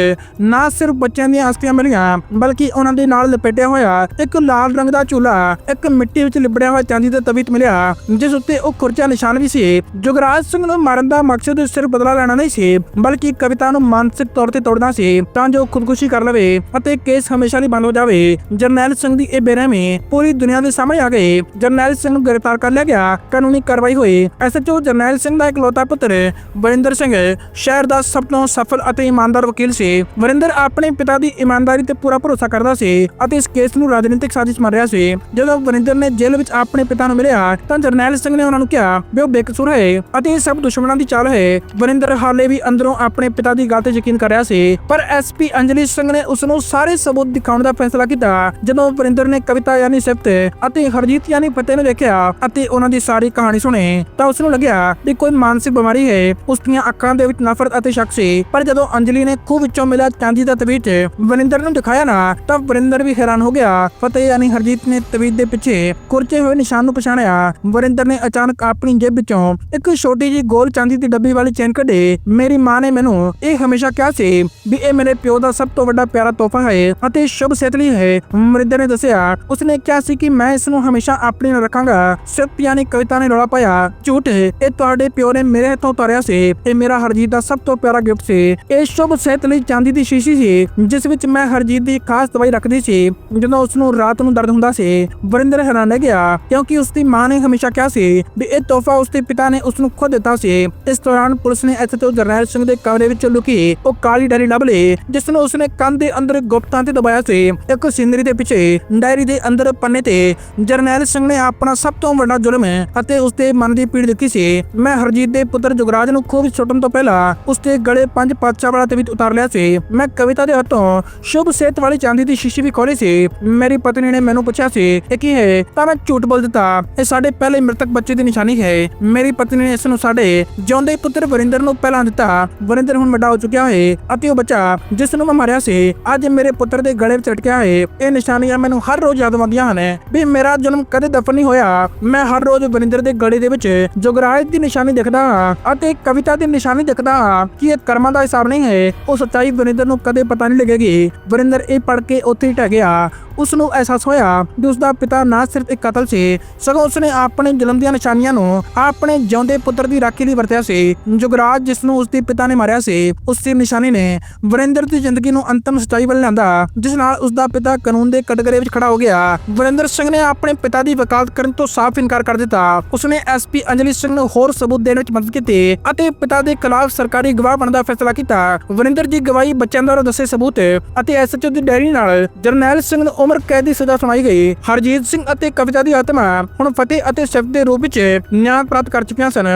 ਨਾ ਸਿਰਫ ਬੱਚਿਆਂ ਦੀਆਂ ਅਸਥੀਆਂ ਮਿਲੀਆਂ, ਬਲਕਿ ਉਹਨਾਂ ਦੇ ਨਾਲ ਲਪੇਟਿਆ ਹੋਇਆ ਇੱਕ ਲਾਲ ਰੰਗ ਦਾ ਚੂਲਾ ਇੱਕ ਮਿੱਟੀ ਵਿੱਚ ਲਿਬੜਿਆ ਹੋਇਆ ਚਾਂਦੀ ਦਾ ਤਵੀਤ ਮਿਲਿਆ, ਜਿਸ ਉੱਤੇ ਉਹ ਖੁਰਚਾ ਨਿਸ਼ਾਨ ਵੀ ਸੀ। ਜੁਗਰਾਜ ਸਿੰਘ ਨੂੰ ਮਾਰਨ ਦਾ ਮਕਸਦ ਸਿਰਫ ਬਦਲਾ ਲੈਣਾ ਨਹੀਂ ਸੀ, ਬਲਕਿ ਕਵਿਤਾ ਨੂੰ ਮਾਨਸਿਕ ਤੌਰ ਤੇ ਤੋੜਨਾ ਸੀ, ਤਾਂ ਜੋ ਖੁਦਕੁਸ਼ੀ ਕਰ ਲਵੇ ਅਤੇ ਕੇਸ ਹਮੇਸ਼ਾ ਲਈ ਬੰਦ ਹੋ ਜਾਵੇ। ਜਰਨੈਲ ਸਿੰਘ ਦੀ ਇਹ ਬੇਰਹਿਮੀ ਪੂਰੀ ਦੁਨੀਆ ਦੇ ਸਾਹਮਣੇ ਆ ਗਈ। ਜਰਨੈਲ ਸਿੰਘ ਨੂੰ ਗ੍ਰਿਫਤਾਰ ਕਰ ਲਿਆ ਗਿਆ। ਕਾਨੂੰਨੀ ਕਾਰਵਾਈ ਹੋਈ। ਐਸਐਚਓ ਜਰਨੈਲ ਸਿੰਘ ਦਾ ਇਕਲੌਤਾ ਪੁੱਤਰ ਵਰਿੰਦਰ ਸਿੰਘ, ਸ਼ਹਿਰ ਦਾ ਸਭ ਤੋਂ ਸਫਲ ਅਤੇ ਇਮਾਨਦਾਰ ਵਕੀਲ ਸੀ। ਵਰਿੰਦਰ ਆਪਣੇ ਪਿਤਾ ਦੀ ਇਮਾਨਦਾਰੀ ਤੇ ਪੂਰਾ ਭਰੋਸਾ ਕਰਦਾ ਸੀ ਅਤੇ ਇਸ ਕੇਸ ਨੂੰ ਰਾਜਨੀਤਿਕ ਸਾਜ਼ਿਸ਼ ਮੰਨ ਰਿਹਾ ਸੀ। ਜਦੋਂ ਵਰਿੰਦਰ ਨੇ ਜੇਲ੍ਹ ਵਿੱਚ ਆਪਣੇ ਪਿਤਾ ਨੂੰ ਮਿਲਿਆ, ਤਾਂ ਜਰਨੈਲ ਸਿੰਘ ਨੇ ਉਹਨਾਂ ਨੂੰ ਕਿਹਾ, ਵੀ ਉਹ ਬੇਕਸੂਰ ਹੈ ਅਤੇ ਇਹ ਸਭ ਦੁਸ਼ਮਣਾਂ ਦੀ ਚਾਲ ਹੈ। ਵਰਿੰਦਰ ਹਾਲੇ ਵੀ ਅੰਦਰੋਂ ਆਪਣੇ ਪਿਤਾ ਦੀ ਗੱਲ ਤੇ ਯਕੀਨ ਕਰ ਰਿਹਾ ਸੀ, ਪਰ ਐਸਪੀ ਅੰਜਲੀ ਸਿੰਘ ਨੇ ਉਸ ਨੂੰ ਸਾਰੇ ਸਬੂਤ ਦਿਖਾਉਣ ਦਾ ਫੈਸਲਾ ਕੀਤਾ, ਜਦੋਂ ਵਰਿੰਦਰ ਨੇ ਕਵਿਤਾ ਯਾਨੀ ਸਿਫਤ ਅਤੇ ਹਰਜੀਤ ਯਾਨੀ ਫਤਿਹ ਨੂੰ ਦੇਖਿਆ ਅਤੇ ਉਹਨਾਂ ਦੀ ਸਾਰੀ ਕਹਾਣੀ ਸੁਣੀ, ਤਾਂ ਉਸ ਨੂੰ ਲੱਗਿਆ ਕਿ ਕੋਈ ਮਾਨਸਿਕ ਬਿਮਾਰੀ ਹੈ। ਉਸ ਦੀਆਂ ਅੱਖਾਂ ਦੇ ਵਿੱਚ ਨਫ਼ਰਤ ਅਤੇ ਸ਼ੱਕ ਸੀ, ਪਰ ਜਦੋਂ ਅੰਜਲੀ ਨੇ ਖੂਹ ਵਿੱਚੋਂ ਮਿਲਿਆ ਚਾਂਦੀ ਦਾ ਤਵੀਤ ਵਰਿੰਦਰ ਨੂੰ ਦਿਖਾਇਆ ਨਾ, ਤਾਂ ਵਰਿੰਦਰ ਵੀ ਹੈਰਾਨ ਹੋ ਗਿਆ। ਫਤਿਹ ਯਾਨੀ ਹਰਜੀਤ ਨੇ ਤਵੀਤ ਦੇ ਪਿੱਛੇ ਕੁਰਚੇ ਹੋਏ ਨਿਸ਼ਾਨ ਨੂੰ ਪਛਾਣਿਆ। ਵਰਿੰਦਰ ਨੇ ਅਚਾਨਕ ਆਪਣੀ ਜੇਬ ਵਿੱਚੋਂ ਇੱਕ ਛੋਟੀ ਜਿਹੀ ਗੋਲ ਚਾਂਦੀ ਦੀ ਡੱਬੀ ਵਾਲੀ ਚੇਨ ਕੱਢੀ। ਮੇਰੀ ਮਾਂ ਨੇ ਮੈਨੂੰ ਇਹ ਹਮੇਸ਼ਾ ਕਿਹਾ ਸੀ ਵੀ ਇਹ ਮੇਰੇ ਪਿਓ ਦਾ ਸਭ ਤੋਂ ਵੱਡਾ ਪਿਆਰਾ ਤੋਹਫਾ ਹੈ ਅਤੇ ਸ਼ੁਭ ਸਿਹਤ ਲਈ ਹੈ। ਵਰਿੰਦਰ ਨੇ ਦੱਸਿਆ, ਉਸਨੇ ਕਿਹਾ ਸੀ ਕਿ ਮੈਂ ਇਸ ਨੂੰ ਹਮੇਸ਼ਾ ਆਪਣੇ ਨਾਲ ਰੱਖਾਂਗਾ। ਸਿਰਫ ਯਾਨੀ ਕਵਿਤਾ ਨੇ ਰੌਲਾ ਪਾਇਆ, ਝੂਠ, ਇਹ ਤੁਹਾਡੇ ਪਿਓ ਨੇ ਮੇਰੇ ਹੱਥੋਂ ਉਤਾਰਿਆ ਸੀ। ਇਹ ਮੇਰਾ ਹਰਜੀਤ ਦਾ ਸਭ ਤੋਂ ਪਿਆਰਾ ਗਿਫਟ ਸੀ। ਇਹ ਸ਼ੁਭ ਸਿਹਤ ਲਈ ਚਾਂਦੀ ਦੀ ਸ਼ੀਸ਼ੀ ਸੀ ਜਿਸ ਵਿੱਚ ਮੈਂ ਹਰਜੀਤ ਦੀ ਖਾਸ ਦਵਾਈ ਰੱਖਦੀ ਸੀ, ਜਦੋਂ ਉਸ ਨੂੰ ਰਾਤ ਨੂੰ ਦਰਦ ਹੁੰਦਾ ਸੀ, ਵਰਿੰਦਰ ਹੈਰਾਨ ਰਹਿ ਗਿਆ, ਕਿਉਂਕਿ ਉਸ ਦੀ ਮਾਂ ਨੇ ਹਮੇਸ਼ਾ ਕਿਹਾ ਸੀ ਵੀ ਇਹ ਤੋਹਫਾ ਉਸ ਦੇ ਪਿਤਾ ਨੇ ਉਸ ਨੂੰ ਖੁਦ ਦਿੱਤਾ ਸੀ। ਇਸ ਦੌਰਾਨ ਪੁਲਿਸ ਨੇ ਐਸਐਚਓ ਜਰਨੈਲ ਸਿੰਘ ਦੇ ਕਮਰੇ ਵਿੱਚ ਲੁਕੀ ਉਹ ਕਾਲੀ ਡਾਇਰੀ ਲੱਭ ਲਈ, ਜਿਸ ਨੂੰ ਉਸਨੇ ਕੰਨ ਦੇ ਅੰਦਰ ਗੁਪਤਾਂ ਤੇ ਦਬਾਇਆ ਸੀ। ਇੱਕ ਸਿੰਦਰੀ ਦੇ ਪਿੱਛੇ ਡਾਇਰੀ ਦੇ ਅੰਦਰ ਪੰਨੇ ਤੇ ਜਰਨੈਲ ਸਿੰਘ ਨੇ ਆਪਣਾ ਸਭ ਤੋਂ ਵੱਡਾ ਜ਼ੁਲਮ ਅਤੇ ਉਸ ਦੇ ਮਨ ਦੀ ਪੀੜ ਲਿਖੀ ਸੀ। ਮੈਂ ਹਰਜੀਤ ਦੇ ਪੁੱਤਰ ਜੁਗਰਾਜ ਨੂੰ ਖੂਬ ਛੁੱਟਣ ਤੋਂ ਪਹਿਲਾਂ ਉਸ ਦੇ ਗਲੇ ਪੰਜ ਪਾਤਸ਼ਾਹ ਵਾਲਾ ਤਵੀਤ ਉਤਾਰ ਲਿਆ ਸੀ। ਮੈਂ ਕਵਿਤਾ ਦੇ ਹੱਥੋਂ ਸ਼ੁਭ ਸਿਹਤ ਵਾਲੀ ਚਾਂਦੀ ਦੀ ਸ਼ੀਸ਼ੀ ਵੀ ਖੋਲੀ ਸੀ। ਮੇਰੀ ਪਤਨੀ ਨੇ ਮੈਨੂੰ ਪੁੱਛਿਆ ਸੀ ਇਹ ਕੀ ਹੈ? ਤਾਂ ਮੈਂ ਝੂਠ ਬੋਲ ਦਿੱਤਾ। ਇਹ ਸਾਡੇ ਪਹਿਲੇ ਮ੍ਰਿਤਕ ਬੱਚੇ ਦੀ ਨਿਸ਼ਾਨੀ ਹੈ। ਮੇਰੀ ਪਤਨੀ ਨੇ ਇਸ ਨੂੰ ਸਾਡੇ ਜਿਉਂਦੇ ਪੁੱਤਰ ਵਰਿੰਦਰ ਨੂੰ ਪਹਿਲਾਂ ਦਿੱਤਾ। ਵਰਿੰਦਰ ਹੁਣ ਵੱਡਾ ਹੋ ਚੁੱਕਿਆ ਹੈ ਅਤੇ ਉਹ ਬੱਚਾ ਜਿਸ ਨੂੰ ਮੈਂ ਮਾਰਿਆ ਸੀ, ਅੱਜ ਮੇਰੇ ਪੁੱਤਰ ਦੇ ਗਲੇ ਵਿੱਚ ਅਟਕਿਆ ਹੈ। ਇਹ ਨਿਸ਼ਾਨੀਆਂ ਮੈਨੂੰ ਹਰ ਰੋਜ਼ ਯਾਦ ਆਉਂਦੀਆਂ ਹਨ ਵੀ ਮੇਰਾ ਜਨਮ ਕਦੇ ਦਫਨ ਨਹੀਂ ਹੋਇਆ। ਮੈਂ ਹਰ ਰੋਜ਼ ਵਰਿੰਦਰ ਦੇ ਗਲੇ ਦੇ ਵਿੱਚ ਜੁਗਰਾਜ ਦੀ ਨਿਸ਼ਾਨੀ ਦੇਖਦਾ ਹਾਂ ਅਤੇ ਕਵਿਤਾ ਦੀ ਨਿਸ਼ਾਨੀ ਦੇਖਦਾ ਹਾਂ ਕਿ ਇਹ ਕਰਮਾਂ ਦਾ ਹਿਸਾਬ ਨਹੀਂ ਹੈ। ਉਹ ਸੱਚਾਈ ਵਰਿੰਦਰ ਨੂੰ ਕਦੇ ਪਤਾ ਨਹੀਂ ਲੱਗੇਗੀ ਵਰਿੰਦਰ ਇਹ ਪੜ ਕੇ ਉੱਥੇ ਹੀ ਟਹਿ ਗਿਆ। ਉਸ ਨੂੰ ਅਹਿਸਾਸ ਹੋਇਆ ਕਿ ਉਸ ਦਾ ਪਿਤਾ ਨਾ ਸਿਰਫ ਇੱਕ ਕਤਲ ਸੀ, ਸਗੋਂ ਉਸਨੇ ਆਪਣੇ ਜਨਮ ਦੀਆਂ ਨਿਸ਼ਾਨੀਆਂ ਨੂੰ ਆਪਣੇ ਜਿਉਂਦੇ ਪੁੱਤਰ ਦੀ ਰਾਖੀ ਲਈ ਵਰਤਿਆ ਸੀ। ਜੁਗਰਾਜ ਜਿਸ ਨੂੰ ਉਸ ਦੇ ਪਿਤਾ ਨੇ ਮਾਰਿਆ ਸੀ ਉਸ ਦੀ ਨਿਸ਼ਾਨੀ ਨੇ ਵਰਿੰਦਰ ਦੀ ਜ਼ਿੰਦਗੀ ਨੂੰ ਅੰਤਮ ਸਚਾਈ ਵੱਲ ਲਿਆਂਦਾ, ਜਿਸ ਨਾਲ ਉਸ ਦਾ ਪਿਤਾ ਕਾਨੂੰਨ ਦੇ ਕਟਗਰੇ ਵਿੱਚ ਖੜਾ ਹੋ ਗਿਆ। ਵਰਿੰਦਰ ਸਿੰਘ ਨੇ ਆਪਣੇ ਪਿਤਾ ਦੀ ਵਕਾਲਤ ਕਰਨ ਤੋਂ ਸਾਫ਼ ਇਨਕਾਰ ਕਰ ਦਿੱਤਾ। ਉਸਨੇ ਐਸਪੀ ਅੰਜਲੀ ਸਿੰਘ ਨੂੰ ਹੋਰ ਸਬੂਤ ਦੇਣ ਵਿੱਚ ਮਦਦ ਕੀਤੀ ਅਤੇ ਪਿਤਾ ਦੇ ਖਿਲਾਫ ਸਰਕਾਰੀ ਗਵਾਹ ਬਣਨ ਦਾ ਫੈਸਲਾ ਕੀਤਾ। ਵਰਿੰਦਰ ਦੀ ਗਵਾਹੀ ਬੱਚਿਆਂ ਦੁਆਰਾ ਦੱਸੇ ਸਬੂਤ ਅਤੇ ਐਸਐਚਓ ਦੀ ਡੈਰੀ ਨਾਲ ਜਰਨੈਲ ਸਿੰਘ ਨੂੰ ਉਮਰ ਕੈਦ ਦੀ ਸਜ਼ਾ ਸੁਣਾਈ ਗਈ। ਹਰਜੀਤ ਸਿੰਘ ਅਤੇ ਕਵਿਤਾ ਦੀ ਆਤਮਾ ਹੁਣ ਫਤਿਹ ਅਤੇ ਸਿਫਤ ਦੇ ਰੂਪ ਵਿੱਚ ਨਿਆਂ ਪ੍ਰਾਪਤ ਕਰ ਚੁੱਕੀਆਂ ਸਨ।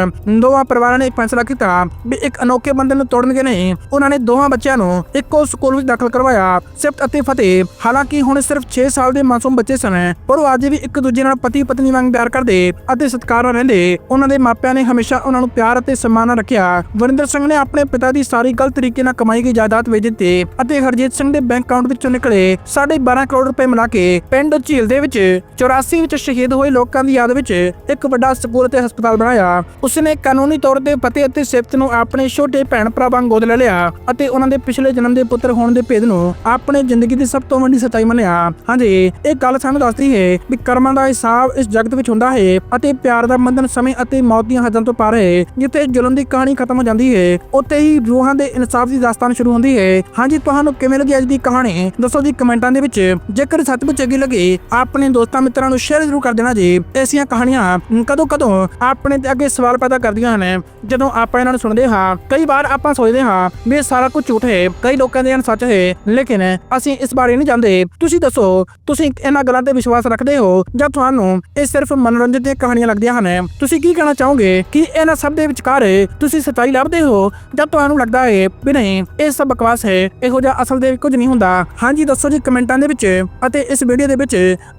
ਦੋਵਾਂ ਪਰਿਵਾਰਾਂ ਨੇ ਫੈਸਲਾ ਕੀਤਾ ਵੀ ਇੱਕ ਅਨੋਖੇ ਬੰਧਨ ਨੂੰ ਤੋੜਨਗੇ ਨਹੀਂ। ਉਹਨਾਂ ਨੇ ਦੋਵਾਂ ਬੱਚਿਆਂ ਨੂੰ ਇੱਕੋ ਸਕੂਲ ਵਿੱਚ ਦਾਖਲ ਕਰਵਾਇਆ। ਸਿਫਤ ਅਤੇ ਫਤਿਹ, ਹਾਲਾਂਕਿ ਹੁਣ ਸਿਰਫ 6 ਸਾਲ ਦੇ ਮਾਸੂਮ ਬੱਚੇ ਸਨ, ਪਰ ਉਹ ਅੱਜ ਵੀ ਇੱਕ ਦੂਜੇ ਨਾਲ ਪਤੀ ਪਤਨੀ ਵਾਂਗ ਪਿਆਰ ਕਰਦੇ ਅਤੇ ਸਤਿਕਾਰ ਨਾਲ ਰਹਿੰਦੇ। ਉਹਨਾਂ ਦੇ ਮਾਪਿਆਂ ਨੇ ਹਮੇਸ਼ਾ ਉਹਨਾਂ ਨੂੰ ਪਿਆਰ ਅਤੇ ਸਨਮਾਨ ਨਾਲ ਰੱਖਿਆ। ਵਰਿੰਦਰ ਸਿੰਘ ਨੇ ਆਪਣੇ ਪਿਤਾ ਦੀ ਸਾਰੀ ਗਲਤ ਤਰੀਕੇ ਨਾਲ ਕਮਾਈ ਗਈ ਜਾਇਦਾਦ ਵੇਚ ਦਿੱਤੀ ਅਤੇ ਹਰਜੀਤ ਸਿੰਘ ਦੇ ਬੈਂਕ ਅਕਾਊਂਟ ਵਿੱਚੋਂ ਨਿਕਲੇ 12.5 ਕਰੋੜ ਰੁਪਏ ਮਿਲਾ ਕੇ ਪਿੰਡ ਝੀਲ ਦੇ ਵਿੱਚ 84 ਵਿੱਚ ਸ਼ਹੀਦ ਹੋਏ ਲੋਕਾਂ ਦੀ ਯਾਦ ਵਿੱਚ ਇੱਕ ਵੱਡਾ ਸਕੂਲ ਅਤੇ ਹਸਪਤਾਲ ਬਣਾਇਆ। ਉਸਨੇ ਕਾਨੂੰਨੀ ਤੌਰ ਤੇ ਫਤਿਹ ਅਤੇ ਸਿਫਤ ਨੂੰ ਆਪਣੇ ਛੋਟੇ ਭੈਣ ਭਰਾ ਵਾਂਗ ਗੋਦ ਲੈ ਲਿਆ ਅਤੇ ਉਹਨਾਂ ਦੇ ਪਿਛਲੇ ਜਨਮ ਦੇ ਪੁੱਤਰ ਹੋਣ ਦੇ ਭੇਦ ਨੂੰ ਆਪਣੇ ਜ਼ਿੰਦਗੀ ਦੀ ਸਭ ਤੋਂ ਵੱਡੀ ਸੱਚਾਈ ਮੰਨਿਆ। ਹਾਂਜੀ, ਇਹ ਗੱਲ ਸਾਨੂੰ ਦੱਸਦੀ ਹੈ ਵੀ ਕਰਮਾਂ ਦਾ ਹਿਸਾਬ ਇਸ ਜਗਤ ਵਿੱਚ ਹੁੰਦਾ ਹੈ ਅਤੇ ਪਿਆਰ ਦਾ ਬੰਧਨ ਸਮੇਂ ਅਤੇ ਮੌਤ ਦੀਆਂ ਹੱਦਾਂ ਤੋਂ ਪਾਰ ਹੈ। ਜਿੱਥੇ ਜ਼ੁਲਮ ਦੀ ਕਹਾਣੀ ਖਤਮ ਹੋ ਜਾਂਦੀ ਹੈ, ਉੱਥੇ ਹੀ ਰੂਹਾਂ ਦੇ ਇਨਸਾਫ ਦੀ ਦਾਸਤਾਨ ਸ਼ੁਰੂ ਹੁੰਦੀ ਹੈ। ਹਾਂਜੀ, ਤੁਹਾਨੂੰ ਕਿਵੇਂ ਲੱਗੀ ਅੱਜ ਦੀ ਕਹਾਣੀ? ਦੱਸੋ ਜੀ ਕਮੈਂਟਾਂ ਦੇ ਵਿੱਚ। ਜੇਕਰ ਸੱਚਮੁੱਚ ਚੰਗੀ ਲੱਗੇ, ਆਪਣੇ ਦੋਸਤਾਂ ਮਿੱਤਰਾਂ ਨੂੰ ਸ਼ੇਅਰ ਜ਼ਰੂਰ ਕਰ ਦੇਣਾ ਜੀ। ਐਸੀਆਂ ਕਹਾਣੀਆਂ ਕਦੋਂ ਕਦੋਂ ਆਪਣੇ ਤੇ ਅੱਗੇ ਸਵਾਲ ਪੈਦਾ ਕਰਦੀਆਂ ਹਨ। ਜਦੋਂ ਆਪਾਂ ਇਹਨਾਂ ਨੂੰ ਸੁਣਦੇ ਹਾਂ, ਕਈ ਵਾਰ ਆਪਾਂ ਸੋਚਦੇ ਹਾਂ ਵੀ ਇਹ ਸਾਰਾ ਕੁਝ ਝੂਠ ਹੈ, ਕਈ ਲੋਕਾਂ ਦੇ ਹਨ ਸੱਚ ਹੈ। ਲੇਕਿਨ ਅਸੀਂ ਇਸ ਬਾਰੇ ਨਹੀਂ ਜਾਣਦੇ। ਤੁਸੀਂ ਦੱਸੋ, ਤੁਸੀਂ ਇਹਨਾਂ ਗੱਲਾਂ ਤੇ ਵਿਸ਼ਵਾਸ ਰੱਖਦੇ ਹੋ ਜਾਂ ਤੁਹਾਨੂੰ ਇਹ ਸਿਰਫ ਮਨੋਰੰਜਨ ਦੀਆਂ ਕਹਾਣੀਆਂ ਲੱਗਦੀਆਂ ਹਨ? ਤੁਸੀਂ ਕੀ ਕਹਿਣਾ ਚਾਹੋਗੇ ਕਿ ਇਹਨਾਂ ਸਭ ਦੇ ਵਿਚਕਾਰ ਤੁਸੀਂ ਸੱਚਾਈ ਲੱਭਦੇ ਹੋ ਜਾਂ ਤੁਹਾਨੂੰ ਲੱਗਦਾ ਹੈ ਵੀ ਨਹੀਂ, ਇਹ ਸਭ ਬਕਵਾਸ ਹੈ, ਇਹੋ ਜਿਹਾ ਅਸਲ ਦੇ ਕੁਝ ਨਹੀਂ ਹੁੰਦਾ? ਹਾਂਜੀ, ਦੱਸੋ ਜੀ ਕਮੈਂਟਾਂ ਦੇ ਵਿੱਚ। ਅਤੇ ਇਸ ਵੀਡੀਓ ਦੇ ਵਿੱਚ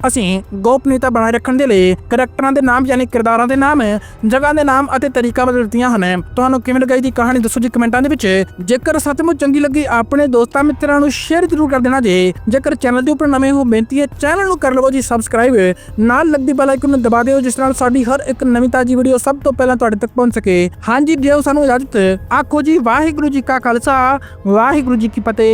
ਅਸੀਂ ਗੋਪਨੀयता ਬਣਾਏ ਰੱਖਣ ਦੇ ਲਈ ਕਰੈਕਟਰਾਂ ਦੇ ਨਾਮ ਯਾਨੀ ਕਿਰਦਾਰਾਂ ਦੇ ਨਾਮ, ਜਗ੍ਹਾ ਦੇ ਨਾਮ ਅਤੇ ਤਰੀਕਾ ਬਦਲ ਦਿੱਤੀਆਂ ਹਨ। ਤੁਹਾਨੂੰ ਕਿਵੇਂ ਲੱਗੀ ਦੀ ਕਹਾਣੀ ਦੱਸੋ ਜੀ ਕਮੈਂਟਾਂ ਦੇ ਵਿੱਚ। ਜੇਕਰ ਸੱਚਮੁੱਚ ਚੰਗੀ ਲੱਗੀ, ਆਪਣੇ ਦੋਸਤਾਂ ਮਿੱਤਰਾਂ ਨੂੰ ਸ਼ੇਅਰ ਜ਼ਰੂਰ ਕਰ ਦੇਣਾ ਜੀ। ਜੇਕਰ ਚੈਨਲ ਦੇ ਉੱਪਰ ਨਵੇਂ ਹੋ, ਬੇਨਤੀ ਹੈ ਚੈਨਲ ਨੂੰ ਕਰ ਲਵੋ ਜੀ ਸਬਸਕ੍ਰਾਈਬ ਨਾਲ ਲੱਗਦੀ ਬੈਲ ਆਈਕਨ ਨੂੰ ਦਬਾ ਦਿਓ, ਜਿਸ ਨਾਲ ਸਾਡੀ ਹਰ ਇੱਕ ਨਵੀਂ ਤਾਜੀ ਵੀਡੀਓ ਸਭ ਤੋਂ ਪਹਿਲਾਂ ਤੁਹਾਡੇ ਤੱਕ ਪਹੁੰਚ ਸਕੇ। ਹਾਂਜੀ ਦਿਓ ਸਾਨੂੰ ਇਜਾਜ਼ਤ, ਆਖੋ ਜੀ ਵਾਹਿਗੁਰੂ ਜੀ ਕਾ ਖਾਲਸਾ, ਵਾਹਿਗੁਰੂ ਜੀ ਕੀ ਫਤਿਹ।